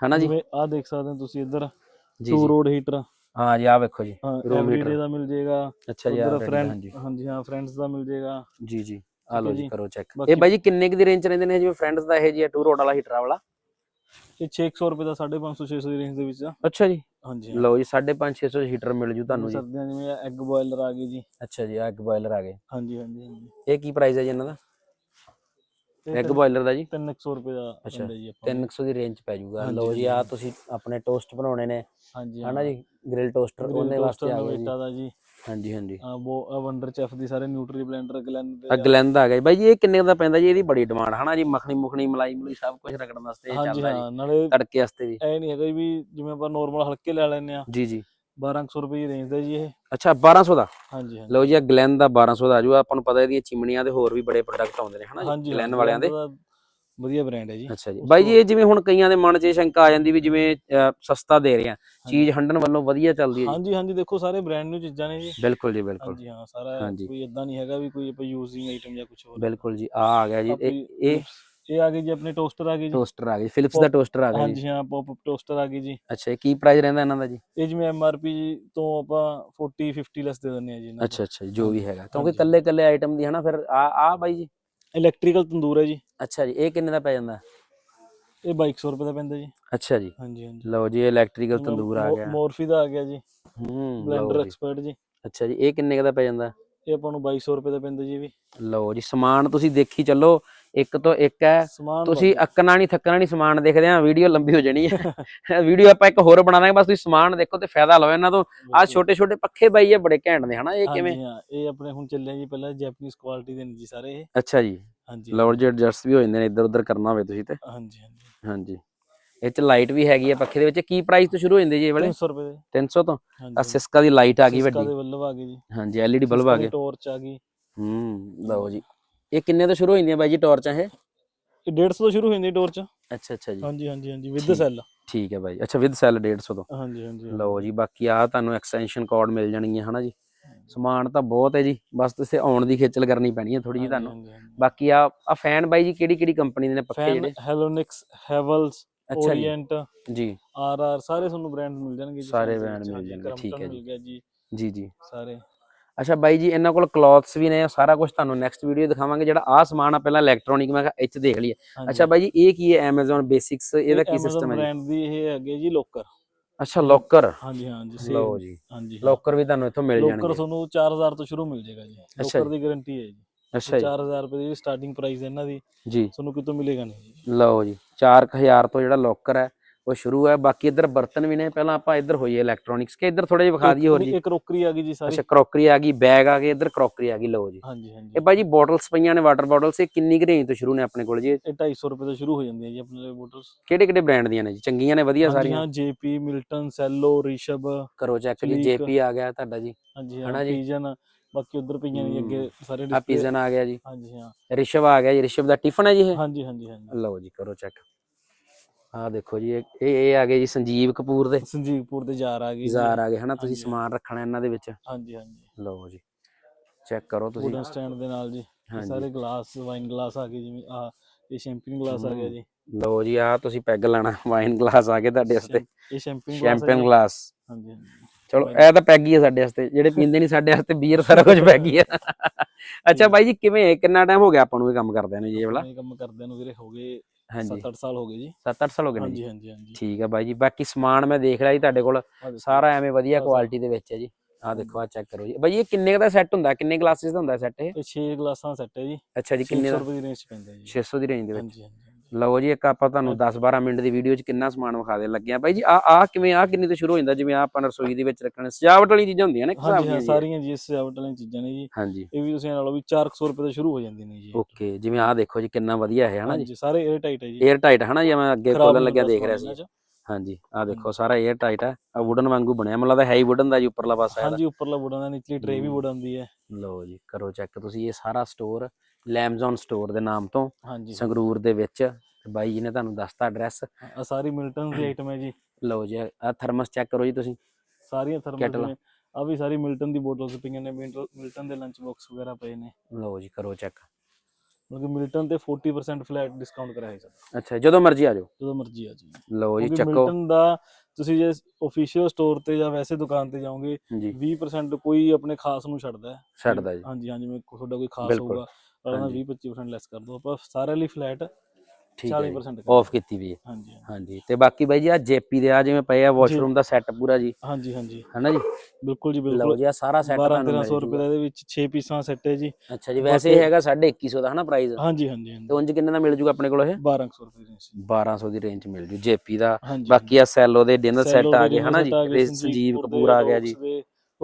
[SPEAKER 1] ਹਨਾ ਜੀ?
[SPEAKER 2] ਜਿਵੇਂ ਆਹ ਦੇਖ ਸਕਦੇ ਹੋ ਤੁਸੀਂ ਇੱਧਰ।
[SPEAKER 1] ਜੀ
[SPEAKER 2] ਟੂ
[SPEAKER 1] ਜੀ।
[SPEAKER 2] ਰੋਡ ਹੀਟਰ
[SPEAKER 1] ਹਾਂ ਜੀ ਆ ਵੇਖੋ ਜੀ।
[SPEAKER 2] ਹਾਂ ਐਵਰੀਡੇ
[SPEAKER 1] heater।
[SPEAKER 2] ਦਾ ਮਿਲ ਜਾਏਗਾ।
[SPEAKER 1] ਅੱਛਾ ਜੀ ਆ
[SPEAKER 2] ਉੱਧਰ ਫਰੈਂਡ
[SPEAKER 1] ਹਾਂਜੀ।
[SPEAKER 2] ਹਾਂਜੀ ਹਾਂ ਫਰੈਂਡਸ ਦਾ ਮਿਲ ਜਾਏਗਾ।
[SPEAKER 1] ਜੀ ਜੀ। ਆ ਲਓ
[SPEAKER 2] ਹੈ
[SPEAKER 1] ਜੀ
[SPEAKER 2] ਜੀ।
[SPEAKER 1] ਕਰੋ ਚੈੱਕ ਇਹ ਬਾਈ ਜੀ ਕਿੰਨੇ ਕੁ ਦੀ ਰੇਂਜ ਚ ਰਹਿੰਦੇ ਨੇ ਜਿਵੇਂ ਫਰੈਂਡਸ ਦਾ ਇਹ ਜੀ ਟੂ ਰੋਡ ਵਾਲਾ ਹੀਟਰ ਵਾਲਾ?
[SPEAKER 2] ਇਹ 600 ਰੁਪਏ ਦਾ 550 600 ਦੀ ਰੇਂਜ ਦੇ ਵਿੱਚ ਆ।
[SPEAKER 1] ਅੱਛਾ ਜੀ।
[SPEAKER 2] ਹਾਂਜੀ।
[SPEAKER 1] ਲਓ ਜੀ 550 600 ਹੀਟਰ ਮਿਲ ਜੂ ਤੁਹਾਨੂੰ ਜੀ।
[SPEAKER 2] ਸਰਦੀਆਂ ਜਿਵੇਂ ਐਗ ਬੋਇਲਰ ਆ ਗਈ ਜੀ।
[SPEAKER 1] ਅੱਛਾ ਜੀ ਐਗ ਬੋਇਲਰ ਆ ਗਏ।
[SPEAKER 2] ਹਾਂਜੀ ਹਾਂਜੀ ਹਾਂਜੀ।
[SPEAKER 1] ਇਹ ਕੀ ਪ੍ਰਾਈਸ ਹੈ ਜੀ ਇਹਨਾਂ ਦਾ? ਐਗ ਬੋਇਲਰ ਦਾ ਜੀ?
[SPEAKER 2] 300 ਰੁਪਏ ਦਾ
[SPEAKER 1] ਅੱਛਾ,
[SPEAKER 2] ਜੀ ਆਪਾਂ। ਨੂੰ।
[SPEAKER 1] 300 ਦੀ ਰੇਂਜ ਪੈ
[SPEAKER 2] ਹਾਂਜੀ,
[SPEAKER 1] ਲਓ ਜੀ ਆ ਤੁਸੀਂ ਆਪਣੇ ਟੋਸਟ ਬਣਾਉਣੇ ਨੇ।
[SPEAKER 2] ਹਾਂਜੀ
[SPEAKER 1] ਹਨਾ ਜੀ ਗ੍ਰਿਲ ਟੋਸਟਰ ਉਹਦੇ ਵਾਸਤੇ ਆ ਗਿਆ ਜੀ। ਹਾਂਜੀ ਹਾਂਜੀ।
[SPEAKER 2] ਆ ਉਹ ਵੰਡਰ ਚੈਫ ਦੀ ਸਾਰੇ ਨਿਊਟਰੀ ਬਲੈਂਡਰ ਗਲੈਨ ਦੇ
[SPEAKER 1] ਆ। ਗਲੈਂਦ ਆ ਗਿਆ। ਜੀ ਬਾਈ ਜੀ ਇਹ ਕਿੰਨੇ ਕੁ ਦਾ ਪੈਂਦਾ ਜੀ? ਇਹਦੀ ਬੜੀ ਡਿਮਾਂਡ ਹਨਾ ਜੀ? ਮੱਖਣੀ ਮੁਖਣੀ ਮਲਾਈ ਮਲੂਈ ਸਭ ਕੁਝ ਰਗੜਨ ਵਾਸਤੇ ਇਹ
[SPEAKER 2] ਹਾਂਜੀ
[SPEAKER 1] ਚੱਲਦਾ ਜੀ।
[SPEAKER 2] ਹਾਂ ਨਾਲੇ
[SPEAKER 1] ਤੜਕੇ ਵਾਸਤੇ ਵੀ।
[SPEAKER 2] ਐ ਨਹੀਂ ਹੈਗਾ ਵੀ ਜਿਵੇਂ ਆਪਾਂ ਨੋਰਮਲ ਹਲਕੇ ਲੈ ਲੈਨੇ ਆ।
[SPEAKER 1] ਜੀ ਜੀ।
[SPEAKER 2] 1200 ਰੁਪਏ ਦੀ ਰੇਂਜ ਦਾ ਜੀ ਇਹ।
[SPEAKER 1] ਅੱਛਾ 1200 ਦਾ?
[SPEAKER 2] ਹਾਂਜੀ ਹਾਂਜੀ।
[SPEAKER 1] ਲਓ ਜੀ ਆ ਗਲੈਨ ਦਾ 1200 ਦਾ ਆਜੂਗਾ ਆਪਾਂ ਨੂੰ ਪਤਾ ਇਹਦੀਆਂ ਚਿਮਨੀਆਂ ਦੇ ਹੋਰ ਵੀ ਬੜੇ ਪ੍ਰੋਡਕਟ ਆਉਂਦੇ ਨੇ ਹਨਾ ਜੀ?
[SPEAKER 2] ਹਾਂਜੀ
[SPEAKER 1] ਗਲੈਨ ਵਾਲਿਆਂ ਦੇ।
[SPEAKER 2] ਦਾ ਵਧੀਆ ਬ੍ਰਾਂਡ ਹੈ ਜੀ।
[SPEAKER 1] ਅੱਛਾ ਜੀ। ਬਾਈ ਜੀ ਇਹ ਜਿਵੇਂ ਹੁਣ ਕਈਆਂ ਦੇ ਮਨ 'ਚ ਸ਼ੰਕਾ ਆ ਜਾਂਦੀ ਵੀ ਜਿਵੇਂ ਸਸਤਾ ਦੇ ਰਹੇ ਆ ਚੀਜ਼ ਹੰਡਣ ਵੱਲੋਂ ਵਧੀਆ ਚੱਲਦੀ ਹੈ ਜੀ।
[SPEAKER 2] ਹਾਂਜੀ ਹਾਂਜੀ ਦੇਖੋ ਸਾਰੇ ਬ੍ਰਾਂਡ ਨਿਊ ਚੀਜ਼ਾਂ ਨੇ ਜੀ।
[SPEAKER 1] ਬਿਲਕੁਲ ਜੀ ਬਿਲਕੁਲ।
[SPEAKER 2] ਹਾਂਜੀ ਹਾਂ ਸਾਰਾ। ਕੋਈ ਇਦਾਂ ਨਹੀਂ ਹੈਗਾ ਵੀ ਕੋਈ ਆਪਾਂ ਯੂਜ਼ਿੰਗ ਆਈਟਮ ਜਾਂ ਕੁਝ ਹੋਰ।
[SPEAKER 1] ਬਿਲਕੁਲ ਜੀ ਆ ਆ ਗਿਆ ਜੀ। ਇਹ ਇਹ
[SPEAKER 2] ਇਹ ਆ ਗਈ ਜੀ ਆਪਣੇ ਟੋਸਟਰ ਆ ਗਈ ਜੀ।
[SPEAKER 1] ਟੋਸਟਰ ਆ ਗਏ ਫਿਲਿਪਸ ਦਾ ਟੋਸਟਰ ਆ ਗਿਆ ਜੀ।
[SPEAKER 2] ਹਾਂਜੀ ਹਾਂ ਪੌਪ ਅਪ ਟੋਸਟਰ ਆ ਗਈ ਜੀ।
[SPEAKER 1] ਅੱਛਾ ਇਹ ਕੀ ਪ੍ਰਾਈਸ ਰਹਿੰਦਾ ਇਹਨਾਂ ਦਾ ਜੀ?
[SPEAKER 2] ਇਹ ਜਿਵੇਂ ਐਮਆਰਪੀ ਤੋਂ ਆਪਾਂ 40 50 ਲੈਸ ਦੇ ਦਿੰਦੇ ਆ ਜੀ ਇਹਨਾਂ
[SPEAKER 1] ਅੱਛਾ ਅੱਛਾ ਜੀ, ਵੀ ਹੈਗਾ। ਕਿਉਂਕਿ। ਕੱਲੇ ਕੱਲੇ ਆਈਟਮ ਦੀ ਹਨਾ ਫਿਰ ਆ ਆ ਬਾਈ ਜੀ।
[SPEAKER 2] ਇਲੈਕਟ੍ਰੀਕਲ ਤੰਦੂਰ ਹੈ ਜੀ।
[SPEAKER 1] ਅੱਛਾ ਜੀ ਇਹ ਕਿੰਨੇ ਦਾ ਪੈ ਜਾਂਦਾ?
[SPEAKER 2] ਇਹ 2200 ਰੁਪਏ ਦਾ ਪੈਂਦਾ ਜੀ।
[SPEAKER 1] ਅੱਛਾ ਜੀ।
[SPEAKER 2] ਹਾਂਜੀ ਹਾਂਜੀ।
[SPEAKER 1] ਲਓ ਜੀ ਇਲੈਕਟ੍ਰੀਕਲ ਤੰਦੂਰ ਆ ਗਿਆ।
[SPEAKER 2] ਮੋਰਫੀ ਦਾ ਆ ਗਿਆ ਜੀ।
[SPEAKER 1] ਹੂੰ
[SPEAKER 2] ਬਲੈਂਡਰ ਐਕਸਪਰਟ ਜੀ।
[SPEAKER 1] ਅੱਛਾ ਜੀ ਇਹ ਕਿੰਨੇ ਦਾ ਪੈ ਜਾਂਦਾ?
[SPEAKER 2] ਇਹ ਆਪਾਂ ਨੂੰ 2200 ਰੁਪਏ ਦਾ ਪੈਂਦਾ ਜੀ ਵੀ।
[SPEAKER 1] ਲਓ ਜੀ ਸਮਾਨ ਤੁਸੀਂ ਦੇਖੀ ਚੱਲੋ। ਇੱਕ ਤੋਂ ਇੱਕ ਹੈ।
[SPEAKER 2] ਸਮਾਨ
[SPEAKER 1] ਤੁਸੀਂ ਅੱਕਣਾ ਨਹੀਂ ਥੱਕਣਾ ਨਹੀਂ ਸਮਾਨ ਦੇਖਦੇ ਆ ਵੀਡੀਓ ਲੰਬੀ ਹੋ ਜਾਣੀ ਹੈ। ਵੀਡੀਓ ਆਪਾਂ ਇੱਕ ਹੋਰ ਬਣਾ ਦਾਂਗੇ ਬਸ ਤੁਸੀਂ ਸਮਾਨ ਦੇਖੋ ਤੇ ਫਾਇਦਾ ਲਓ ਇਹਨਾਂ ਤੋਂ। ਆ ਛੋਟੇ ਛੋਟੇ ਪੱਖੇ ਬਾਈ ਇਹ ਬੜੇ ਘੈਂਟ ਨੇ ਹਨਾ ਇਹ ਕਿਵੇਂ?
[SPEAKER 2] ਹਾਂ ਇਹ ਆਪਣੇ ਹੁਣ ਚੱਲੇ ਜੀ ਪਹਿਲਾਂ ਜੈਪਨੀਜ਼ ਕੁਆਲਿਟੀ ਦੇ ਨੇ ਜੀ ਸਾਰੇ ਇਹ।
[SPEAKER 1] ਅੱਛਾ ਜੀ।
[SPEAKER 2] ਹਾਂਜੀ।
[SPEAKER 1] ਲੌਰਡ ਜੀ ਐਡਜਸਟ ਵੀ ਹੋ ਜਾਂਦੇ ਨੇ ਇੱਧਰ ਉੱਧਰ ਕਰਨਾ ਹੋਵੇ ਤੁਸੀਂ ਤੇ।
[SPEAKER 2] ਹਾਂਜੀ ਹਾਂਜੀ।
[SPEAKER 1] ਹਾਂਜੀ। ਇਹ ਚ ਲਾਈਟ ਵੀ ਹੈਗੀ ਹੈ ਪੱਖੇ ਦੇ ਵਿੱਚ। ਕੀ ਪ੍ਰਾਈਸ ਤੋਂ ਸ਼ੁਰੂ ਹੋ ਜਾਂਦੇ ਜੀ ਇਹ ਵਾਲੇ?
[SPEAKER 2] 300 ਰੁਪਏ ਦੇ।
[SPEAKER 1] 300 ਤੋਂ? ਆ ਸਿਸਕਾ ਦੀ ਲਾਈਟ ਆ ਗਈ
[SPEAKER 2] ਸਿਸਕਾ
[SPEAKER 1] ਵੱਡੀ।
[SPEAKER 2] ਦੇ ਬੱਲਬ ਆ ਗਏ ਜੀ।
[SPEAKER 1] ਹਾਂਜੀ ਐਲਈਡੀ ਬਲਬ ਆ ਗਏ।
[SPEAKER 2] ਟਾਰਚ ਆ ਗਈ।
[SPEAKER 1] ਹੂੰ ਲਓ ਜੀ। ਇਹ ਕਿੰਨੇ ਤੋਂ ਸ਼ੁਰੂ ਹੋ ਜਾਂਦੀਆਂ ਬਾਈ ਜੀ ਟਾਰਚਾਂ ਇਹ?
[SPEAKER 2] ਇਹ 150 ਤੋਂ ਸ਼ੁਰੂ ਹੋ ਜਾਂਦੀ ਟਾਰਚ।
[SPEAKER 1] ਅੱਛਾ ਅੱਛਾ ਜੀ।
[SPEAKER 2] ਹਾਂਜੀ ਹਾਂਜੀ ਹਾਂਜੀ ਵਿਦ। ਸੈੱਲ
[SPEAKER 1] ਠੀਕ ਹੈ ਬਾਈ। ਅੱਛਾ ਵਿਦ ਸੈੱਲ 150 ਤੋਂ।
[SPEAKER 2] ਹਾਂਜੀ ਹਾਂਜੀ
[SPEAKER 1] ਲਓ ਜੀ ਬਾਕੀ ਆ ਤੁਹਾਨੂੰ ਐਕਸਟੈਂਸ਼ਨ ਕਾਰਡ ਮਿਲ ਜਾਣਗੀਆਂ ਹਨਾ ਜੀ? ਸਮਾਨ ਤਾਂ ਬਹੁਤ ਹੈ ਜੀ। ਬਸ ਤੁਸੀਂ ਆਉਣ ਦੀ ਖੇਚਲ ਕਰਨੀ ਪੈਣੀ ਹੈ ਥੋੜੀ ਜੀ ਤੁਹਾਨੂੰ। ਬਾਕੀ ਆ ਆ ਫੈਨ ਬਾਈ ਜੀ ਕਿਹੜੀ ਕਿਹੜੀ ਕੰਪਨੀ ਦੇ ਨੇ ਪੱਕੇ ਜਿਹੜੇ?
[SPEAKER 2] ਹੈਲੋਨਿਕਸ ਹੈਵਲਸ
[SPEAKER 1] ਅੱਛਾ
[SPEAKER 2] ਓਰੀਐਂਟ
[SPEAKER 1] ਜੀ।
[SPEAKER 2] ਆਰ ਆਰ ਸਾਰੇ ਤੁਹਾਨੂੰ ਬ੍ਰਾਂਡ ਮਿਲ ਜਾਣਗੇ ਜੀ।
[SPEAKER 1] ਸਾਰੇ
[SPEAKER 2] ਵਿੱਚ,
[SPEAKER 1] ਮਿਲ ਜਾਣਗੇ, ਠੀਕ ਹੈ ਜੀ।
[SPEAKER 2] ਜੀ
[SPEAKER 1] ਜੀ।
[SPEAKER 2] ਸਾਰੇ।
[SPEAKER 1] ਅੱਛਾ ਬਾਈ ਜੀ ਇਹਨਾਂ ਕੋਲ ਕਲੌਥਸ ਵੀ ਨੇ ਸਾਰਾ ਕੁਝ ਤੁਹਾਨੂੰ ਨੈਕਸਟ ਵੀਡੀਓ ਦਿਖਾਵਾਂਗੇ। ਜਿਹੜਾ ਆ ਸਮਾਨ ਆ ਪਹਿਲਾਂ ਇਲੈਕਟ੍ਰੋਨਿਕ ਮੈਂ ਕਿਹਾ ਇੱਥੇ ਦੇਖ ਲਈਏ। ਅੱਛਾ ਬਾਈ ਜੀ ਇਹ ਕੀ ਹੈ? Amazon ਬੇਸਿਕਸ ਇਹਦਾ ਕੀ ਸਿਸਟਮ ਹੈ
[SPEAKER 2] ਬ੍ਰਾਂਡ ਦੀ ਇਹ ਹੈਗੇ ਜੀ ਲੋਕਰ
[SPEAKER 1] ਅੱਛਾ ਲੋਕਰ
[SPEAKER 2] ਹਾਂਜੀ ਹਾਂਜੀ
[SPEAKER 1] ਲਓ ਜੀ।
[SPEAKER 2] ਹਾਂਜੀ
[SPEAKER 1] ਲੋਕਰ ਵੀ ਤੁਹਾਨੂੰ ਇੱਥੋਂ ਮਿਲ
[SPEAKER 2] ਲੋਕਰ
[SPEAKER 1] ਜਾਣਗੇ।
[SPEAKER 2] ਤੁਹਾਨੂੰ 4000 ਤੋਂ ਸ਼ੁਰੂ ਮਿਲ ਜਾਏਗਾ ਜੀ। ਲੋਕਰ ਦੀ ਗਾਰੰਟੀ ਹੈ ਜੀ।
[SPEAKER 1] ਅੱਛਾ ਜੀ।
[SPEAKER 2] 4000 ਰੁਪਏ ਦੀ ਸਟਾਰਟਿੰਗ ਪ੍ਰਾਈਸ ਹੈ ਇਹਨਾਂ ਦੀ
[SPEAKER 1] ਜੀ।
[SPEAKER 2] ਤੁਹਾਨੂੰ ਕਿਤੋਂ ਮਿਲੇਗਾ ਨਹੀਂ
[SPEAKER 1] ਲਓ ਜੀ 4000 ਤੋਂ ਜਿਹੜਾ ਲੋਕਰ ਹੈ ਉਹ ਸ਼ੁਰੂ ਹੈ ਬਾਕੀ ਇੱਧਰ ਬਰਤਨ ਵੀ ਨੇ ਪਹਿਲਾਂ ਆਪਾਂ ਇੱਧਰ ਹੋਈਏ ਇਲੈਕਟ੍ਰੋਨਿਕਸ ਕਿ ਇੱਧਰ ਥੋੜੇ ਜਿਹਾ ਵਿਖਾ ਦਈਏ ਹੋਰ ਜੀ।
[SPEAKER 2] ਇੱਕ ਰੋਕਰੀ ਆ ਗਈ ਜੀ ਸਾਰੀ।
[SPEAKER 1] ਅੱਛਾ ਕਰੋਕਰੀ ਆ ਗਈ ਬੈਗ ਆ ਗਏ ਇੱਧਰ ਕਰੋਕਰੀ ਆ ਗਈ ਲਓ ਜੀ।
[SPEAKER 2] ਹਾਂਜੀ ਹਾਂਜੀ।
[SPEAKER 1] ਇਹ ਜੀ ਬੋਟਲਸ ਪਈਆਂ ਨੇ ਵਾਟਰ ਬੋਟਲਸ ਇਹ ਕਿੰਨੀ ਕੁ ਰੇਂਜ ਤੋਂ ਸ਼ੁਰੂ ਨੇ ਆਪਣੇ ਕੋਲ ਜੀ?
[SPEAKER 2] ਇਹ 250 ਰੁਪਏ ਤੋਂ ਸ਼ੁਰੂ ਹੋ ਜਾਂਦੀਆਂ ਜੀ ਆਪਣੇ ਬੋਟਲਸ
[SPEAKER 1] ਕਿਹੜੇ ਕਿਹੜੇ ਬ੍ਰਾਂਡ ਦੀਆਂ ਨੇ ਜੀ? ਚੰਗੀਆਂ ਨੇ ਵਧੀਆ ਸਾਰੀਆਂ?
[SPEAKER 2] ਹਾਂ ਜੇਪੀ ਮਿਲਟਨ ਸੈਲੋ ਰਿਸ਼ਬ
[SPEAKER 1] ਕਰੋ ਚੈੱਕ ਜੀ ਜੇਪੀ ਆ ਗਿਆ ਤੁਹਾਡਾ ਜੀ।
[SPEAKER 2] ਹਾਂਜੀ
[SPEAKER 1] ਹਨਾ
[SPEAKER 2] ਹਾਂ? ਪੀਜਨ ਬਾਕੀ ਉਧਰ ਪਈਆਂ ਨੇ ਅੱਗੇ ਸਾਰੇ
[SPEAKER 1] ਆ ਪੀਜ਼ਨ ਆ ਗਿਆ ਜੀ।
[SPEAKER 2] ਹਾਂਜੀ ਹਾਂ।
[SPEAKER 1] ਰਿਸ਼ਵ ਆ ਗਿਆ ਜੀ ਰਿਸ਼ਵ ਦਾ ਟਿਫਨ ਹੈ ਜੀ ਇਹ?
[SPEAKER 2] ਹਾਂਜੀ ਹਾਂਜੀ ਹਾਂਜੀ।
[SPEAKER 1] ਲਓ ਜੀ ਕਰੋ ਚੈੱਕ ਆ ਦੇਖੋ ਜੀ ਇਹ ਇਹ ਇਹ ਆ ਗਏ ਜੀ ਸੰਜੀਵ ਕਪੂਰ ਦੇ।
[SPEAKER 2] ਸੰਜੀਵਪੁਰ ਦੇ ਜਾਰ ਆ ਗਈ ਜੀ।
[SPEAKER 1] ਜ਼ਾਰ ਆ ਗਏ ਹਨਾ? ਤੁਸੀਂ
[SPEAKER 2] ਹਾਂਜੀ।
[SPEAKER 1] ਸਮਾਨ ਰੱਖਣਾ ਇਹਨਾਂ ਦੇ ਵਿੱਚ।
[SPEAKER 2] ਹਾਂਜੀ ਹਾਂਜੀ।
[SPEAKER 1] ਲਓ ਜੀ ਚੈੱਕ ਕਰੋ ਤੁਸੀਂ।
[SPEAKER 2] ਵੁਡਨ ਸਟੈਂਡ ਦੇ ਨਾਲ ਜੀ। ਇਹ
[SPEAKER 1] ਹਾਂਜੀ।
[SPEAKER 2] ਸਾਰੇ ਗਲਾਸ ਵਾਈਨ ਗਲਾਸ ਆ ਗਏ ਜਿਵੇਂ ਆ ਇਹ ਸ਼ੈਂਪੇਨ ਗਲਾਸ ਆ ਗਿਆ ਜੀ।
[SPEAKER 1] ਲਓ ਜੀ ਆ ਤੁਸੀਂ ਪੈਗ ਲਾਣਾ ਵਾਈਨ ਗਲਾਸ ਆ ਗਏ ਤੁਹਾਡੇ ਵਾਸਤੇ।
[SPEAKER 2] ਇਹ ਸ਼ੈਂਪੇਨ ਗਲਾਸ
[SPEAKER 1] ਸ਼ੈਂਪੇਨ ਗਲਾਸ
[SPEAKER 2] ਹਾਂਜੀ ਹਾਂਜੀ।
[SPEAKER 1] ਚਲੋ ਇਹ ਤਾਂ ਪੈਗ ਹੀ ਆ ਸਾਡੇ ਵਾਸਤੇ ਜਿਹੜੇ ਪੀਂਦੇ ਨਹੀਂ ਸਾਡੇ ਵਾਸਤੇ ਬੀਅਰ ਸਾਰਾ ਕੁਝ ਪੈਗ ਹੀ ਆ। ਅੱਛਾ ਬਾਈ ਜੀ ਕਿਵੇਂ ਕਿੰਨਾ ਟਾਈਮ ਹੋ ਗਿਆ ਆਪਾਂ ਨੂੰ ਇਹ ਕੰਮ ਕਰਦਿਆਂ ਨੂੰ ਜੀ ਇਹ ਵਾਲਾ?
[SPEAKER 2] ਆਪਣੇ ਕੰਮ ਕਰਦਿਆਂ ਨੂੰ ਵੀਰੇ ਹੋ ਗਏ
[SPEAKER 1] ਹਾਂਜੀ।
[SPEAKER 2] 7-8 ਸਾਲ ਹੋ ਗਏ ਜੀ।
[SPEAKER 1] 7-8 ਸਾਲ ਹੋ ਗਏ ਨੇ ਜੀ?
[SPEAKER 2] ਹਾਂਜੀ ਹਾਂਜੀ। ਹਾਂਜੀ
[SPEAKER 1] ਠੀਕ ਹੈ ਬਾਈ ਜੀ। ਬਾਕੀ ਸਮਾਨ ਮੈਂ ਦੇਖ ਲਿਆ ਜੀ ਤੁਹਾਡੇ ਕੋਲ।
[SPEAKER 2] ਆਹ ਦੇਖੋ।
[SPEAKER 1] ਸਾਰਾ ਐਵੇਂ ਵਧੀਆ ਕੁਆਲਿਟੀ ਦੇ ਵਿੱਚ ਹੈ ਜੀ। ਆਹ ਦੇਖੋ ਆ ਚੈੱਕ ਕਰੋ ਜੀ। ਬਾਈ ਇਹ ਕਿੰਨੇ ਕੁ ਦਾ ਸੈੱਟ ਹੁੰਦਾ? ਕਿੰਨੇ ਗਲਾਸਿਸ ਦਾ ਹੁੰਦਾ ਸੈੱਟ ਇਹ?
[SPEAKER 2] ਇਹ 6 ਗਲਾਸਾਂ ਸੈੱਟ ਹੈ ਜੀ।
[SPEAKER 1] ਅੱਛਾ ਜੀ ਕਿੰਨੇ
[SPEAKER 2] 600
[SPEAKER 1] ਦਾ?
[SPEAKER 2] ਰੁਪਏ ਦੀ ਰੇਂਜ ਪੈਂਦਾ ਜੀ।
[SPEAKER 1] 600 ਦੀ ਰੇਂਜ ਦੇ ਵਿੱਚ।
[SPEAKER 2] ਹਾਂਜੀ।
[SPEAKER 1] ਲਓ ਜੀ ਇੱਕ ਆਪਾਂ ਤੁਹਾਨੂੰ 10-12 ਮਿੰਟ ਦੀ ਵੀਡੀਓ 'ਚ ਕਿੰਨਾ ਸਮਾਨ ਵਿਖਾ ਦੇ ਲੱਗਿਆ। ਬਾਈ ਜੀ ਆ ਆ ਕਿਵੇਂ ਆ ਕਿੰਨੀ ਤੋਂ ਸ਼ੁਰੂ ਹੋ ਜਾਂਦਾ? ਜਿਵੇਂ ਆ ਆਪਾਂ ਰਸੋਈ ਦੇ ਵਿੱਚ ਰੱਖਣ ਸਜਾਵਟ ਵਾਲੀ ਚੀਜ਼ਾਂ ਹੁੰਦੀਆਂ ਨੇ ਇੱਕ ਹਿਸਾਬ
[SPEAKER 2] ਸਾਰੀਆਂ ਜੀ ਸਜਾਵਟ ਵਾਲੀਆਂ ਚੀਜ਼ਾਂ ਨੇ ਜੀ।
[SPEAKER 1] ਹਾਂਜੀ।
[SPEAKER 2] ਇਹ ਵੀ ਤੁਸੀਂ ਨਾਲ ਵੀ 400 ਰੁਪਏ ਤੋਂ ਸ਼ੁਰੂ ਹੋ ਜਾਂਦੀ ਨੇ ਜੀ।
[SPEAKER 1] ਓਕੇ ਜਿਵੇਂ ਆ ਦੇਖੋ ਜੀ ਕਿੰਨਾ ਵਧੀਆ ਹੈ ਹਨਾ ਜੀ?
[SPEAKER 2] ਸਾਰੇ 에ਅਰ ਟਾਈਟ ਹੈ ਜੀ।
[SPEAKER 1] 에ਅਰ ਟਾਈਟ ਹਨਾ ਜੀ ਅੱਗੇ ਖੋਲਣ ਲੱਗਿਆ ਦੇਖ ਰਿਹਾ ਸੀ। ਹਾਂਜੀ ਆ ਦੇਖੋ ਸਾਰਾ 에ਅਰ ਟਾਈਟ ਹੈ। ਆ ਵੁਡਨ ਵਾਂਗੂ ਬਣਿਆ ਮਤਲਬ ਲੱਗਦਾ ਹੈ ਹੀ ਦਾ ਜੀ ਉੱਪਰਲਾ ਪਾਸਾ ਹੈ
[SPEAKER 2] ਹਾਂਜੀ ਉੱਪਰਲਾ ਊਡਨ ਦਾ ਨੀਚਲੀ ਟ੍ਰੇ ਵੀ ਊਡਨ ਦੀ ਹੈ।
[SPEAKER 1] ਲਓ ਜੀ ਕਰੋ ਚੈੱਕ ਤੁਸੀਂ ਇਹ ਸਾਰਾ ਸਟੋਰ ਲੈਮਜ਼ਨ ਸਟੋਰ ਦੇ ਨਾਮ ਤੋਂ
[SPEAKER 2] ਹਾਂਜੀ
[SPEAKER 1] ਸੰਗਰੂਰ ਦੇ ਵਿੱਚ। ਤੇ ਬਾਈ ਜੀ ਨੇ ਤੁਹਾਨੂੰ ਦੱਸਤਾ ਐਡਰੈਸ
[SPEAKER 2] ਆ ਸਾਰੀ ਮਿਲਟਨ ਦੀ ਆਈਟਮ ਹੈ ਜੀ।
[SPEAKER 1] ਲਓ ਜੀ ਆ ਥਰਮਸ ਚੈੱਕ ਕਰੋ ਜੀ ਤੁਸੀਂ।
[SPEAKER 2] ਸਾਰੀਆਂ
[SPEAKER 1] Kettle।
[SPEAKER 2] ਜਿਵੇਂ ਆ ਵੀ ਸਾਰੀ ਮਿਲਟਨ ਦੀ ਬੋਟਲਸ ਪਈਆਂ ਨੇ ਮਿਲਟਨ ਦੇ ਲੰਚ ਬਾਕਸ ਵਗੈਰਾ ਪਏ ਨੇ।
[SPEAKER 1] ਲਓ ਜੀ ਕਰੋ ਚੈੱਕ
[SPEAKER 2] ਕਿਉਂਕਿ ਮਿਲਟਨ ਤੇ 40% ਫਲੈਟ ਡਿਸਕਾਊਂਟ ਕਰਾਇਆ ਸਰ
[SPEAKER 1] ਅੱਛਾ ਜਦੋਂ ਮਰਜ਼ੀ ਆ ਜਾਓ।
[SPEAKER 2] ਜਦੋਂ ਮਰਜ਼ੀ ਆ ਜੀ
[SPEAKER 1] ਲਓ ਜੀ ਚੱਕੋ।
[SPEAKER 2] ਮਿਲਟਨ ਦਾ ਤੁਸੀਂ ਜੇ ਅਫੀਸ਼ੀਅਲ ਸਟੋਰ ਤੇ ਜਾਂ ਵੈਸੇ ਦੁਕਾਨ ਤੇ ਜਾਓਗੇ
[SPEAKER 1] ਜੀ।
[SPEAKER 2] 20% ਕੋਈ ਆਪਣੇ ਖਾਸ ਨੂੰ ਛੱਡਦਾ ਹੈ।
[SPEAKER 1] ਛੱਡਦਾ ਜੀ।
[SPEAKER 2] ਹਾਂਜੀ ਹਾਂਜੀ ਮੈਂ ਤੁਹਾਡਾ ਕੋਈ ਖਾਸ। ਹੋਊਗਾ।
[SPEAKER 1] ਹਾਂਜੀ।
[SPEAKER 2] 20 25% ਲੈਸ ਕਰ ਦੋ ਆਪਾਂ ਸਾਰੇ ਲਈ ਫਲੈਟ
[SPEAKER 1] ਠੀਕ ਹੈ
[SPEAKER 2] 40% ਕਰ
[SPEAKER 1] ਆਫ ਕੀਤੀ ਵੀ ਹੈ।
[SPEAKER 2] ਹਾਂਜੀ ਹਾਂਜੀ।
[SPEAKER 1] ਤੇ ਬਾਕੀ ਬਾਈ ਜੀ ਆ ਜੇਪੀ ਦੇ ਆ ਜਿਵੇਂ ਪਏ ਆ ਵਾਸ਼ਰੂਮ ਦਾ ਸੈੱਟ ਪੂਰਾ ਜੀ।
[SPEAKER 2] ਹਾਂਜੀ ਹਾਂਜੀ।
[SPEAKER 1] ਹਨਾ ਜੀ?
[SPEAKER 2] ਬਿਲਕੁਲ ਜੀ
[SPEAKER 1] ਲਓ
[SPEAKER 2] ਬਿਲਕੁਲ
[SPEAKER 1] ਜੀ ਆ ਸਾਰਾ ਸੈੱਟ
[SPEAKER 2] 12
[SPEAKER 1] ਤੁਹਾਨੂੰ ਮਿਲ
[SPEAKER 2] 1300 ਰੁਪਏ ਦਾ। ਇਹਦੇ ਵਿੱਚ 6 ਪੀਸਾਂ ਸੈੱਟ ਹੈ ਜੀ।
[SPEAKER 1] ਅੱਛਾ ਜੀ ਵੈਸੇ ਇਹ ਹੈਗਾ 2150 ਦਾ ਹਨਾ ਪ੍ਰਾਈਸ
[SPEAKER 2] ਹਾਂਜੀ ਹਾਂਜੀ
[SPEAKER 1] ਤੇ ਉਂਝ ਕਿੰਨੇ ਦਾ ਮਿਲ ਜੂਗਾ ਆਪਣੇ ਕੋਲ ਇਹ?
[SPEAKER 2] 1200 ਰੁਪਏ ਦੀ ਸੀ
[SPEAKER 1] 1200 ਦੀ ਰੇਂਜ ਚ ਮਿਲ ਜੂ। ਜੇਪੀ ਦਾ। ਬਾਕੀ ਆ ਸੈਲੋ ਦੇ ਡਿਨਰ ਸੈੱਟ ਆ ਗਏ ਹਨਾ ਜੀ? ਸੰਜੀਵ ਕਪੂਰ ਆ ਗਿਆ ਜੀ।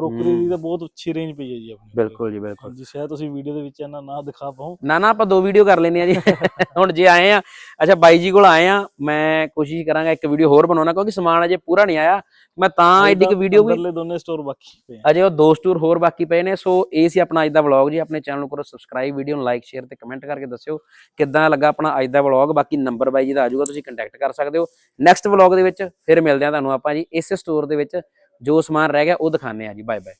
[SPEAKER 2] ਕਰੋਕਰੀ ਦੀ। ਤਾਂ ਬਹੁਤ ਅੱਛੀ ਰੇਂਜ ਪਈ ਹੈ ਜੀ ਆਪਣੀ। ਕੋਲ।
[SPEAKER 1] ਬਿਲਕੁਲ ਜੀ ਬਿਲਕੁਲ।
[SPEAKER 2] ਹਾਂਜੀ ਸ਼ਾਇਦ ਤੁਸੀਂ ਵੀਡੀਓ ਦੇ ਵਿੱਚ ਇਹਨਾਂ ਨਾ ਦਿਖਾ ਪਾਓ।
[SPEAKER 1] ਨਾ ਨਾ ਆਪਾਂ ਦੋ ਵੀਡੀਓ ਕਰ ਲੈਨੇ ਆ ਜੀ। ਹੁਣ ਜੇ ਆਏ ਆ ਅੱਛਾ ਬਾਈ ਜੀ ਕੋਲ ਆਏ ਆ ਮੈਂ ਕੋਸ਼ਿਸ਼ ਕਰਾਂਗਾ ਇੱਕ ਵੀਡੀਓ ਹੋਰ ਬਣਾਉਣਾ ਕਿਉਂਕਿ ਸਮਾਨ ਅਜੇ ਪੂਰਾ ਨਹੀਂ ਆਇਆ। ਮੈਂ ਤਾਂ ਐਡੀ ਕਿ ਵੀਡੀਓ ਵੀ
[SPEAKER 2] ਅੰਦਰਲੇ ਦੋਨੇ ਸਟੋਰ ਬਾਕੀ ਪਏ ਆ।
[SPEAKER 1] ਅਜੇ ਉਹ ਦੋ ਸਟੋਰ ਹੋਰ ਬਾਕੀ ਪਏ ਨੇ ਸੋ ਇਹ ਸੀ ਆਪਣਾ ਅੱਜ ਦਾ ਵਲੌਗ ਜੀ। ਆਪਣੇ ਚੈਨਲ ਨੂੰ ਕਰੋ ਸਬਸਕ੍ਰਾਈਬ ਵੀਡੀਓ ਨੂੰ ਲਾਈਕ ਸ਼ੇਅਰ ਤੇ ਕਮੈਂਟ ਕਰਕੇ ਦੱਸਿਓ ਕਿੱਦਾਂ ਲੱਗਾ ਆਪਣਾ ਅੱਜ ਦਾ ਵਲੌਗ ਬਾਕੀ ਨੰਬਰ ਬਾਈ ਜੀ ਦਾ ਆਜੂਗਾ ਤੁਸੀਂ ਕੰਟੈਕਟ ਕਰ ਸਕਦੇ ਹੋ। ਨੈਕਸਟ ਵਲੌਗ ਦੇ ਵਿੱਚ ਫਿਰ ਮਿਲਦੇ ਆ ਤੁਹਾਨੂੰ ਆਪਾਂ ਜੀ ਇਸੇ ਸਟੋਰ ਦੇ ਵਿੱਚ। ਜੋ ਸਮਾਨ ਰਹਿ ਗਿਆ ਉਹ ਦਿਖਾਣੇ ਆ ਜੀ ਬਾਏ ਬਾਏ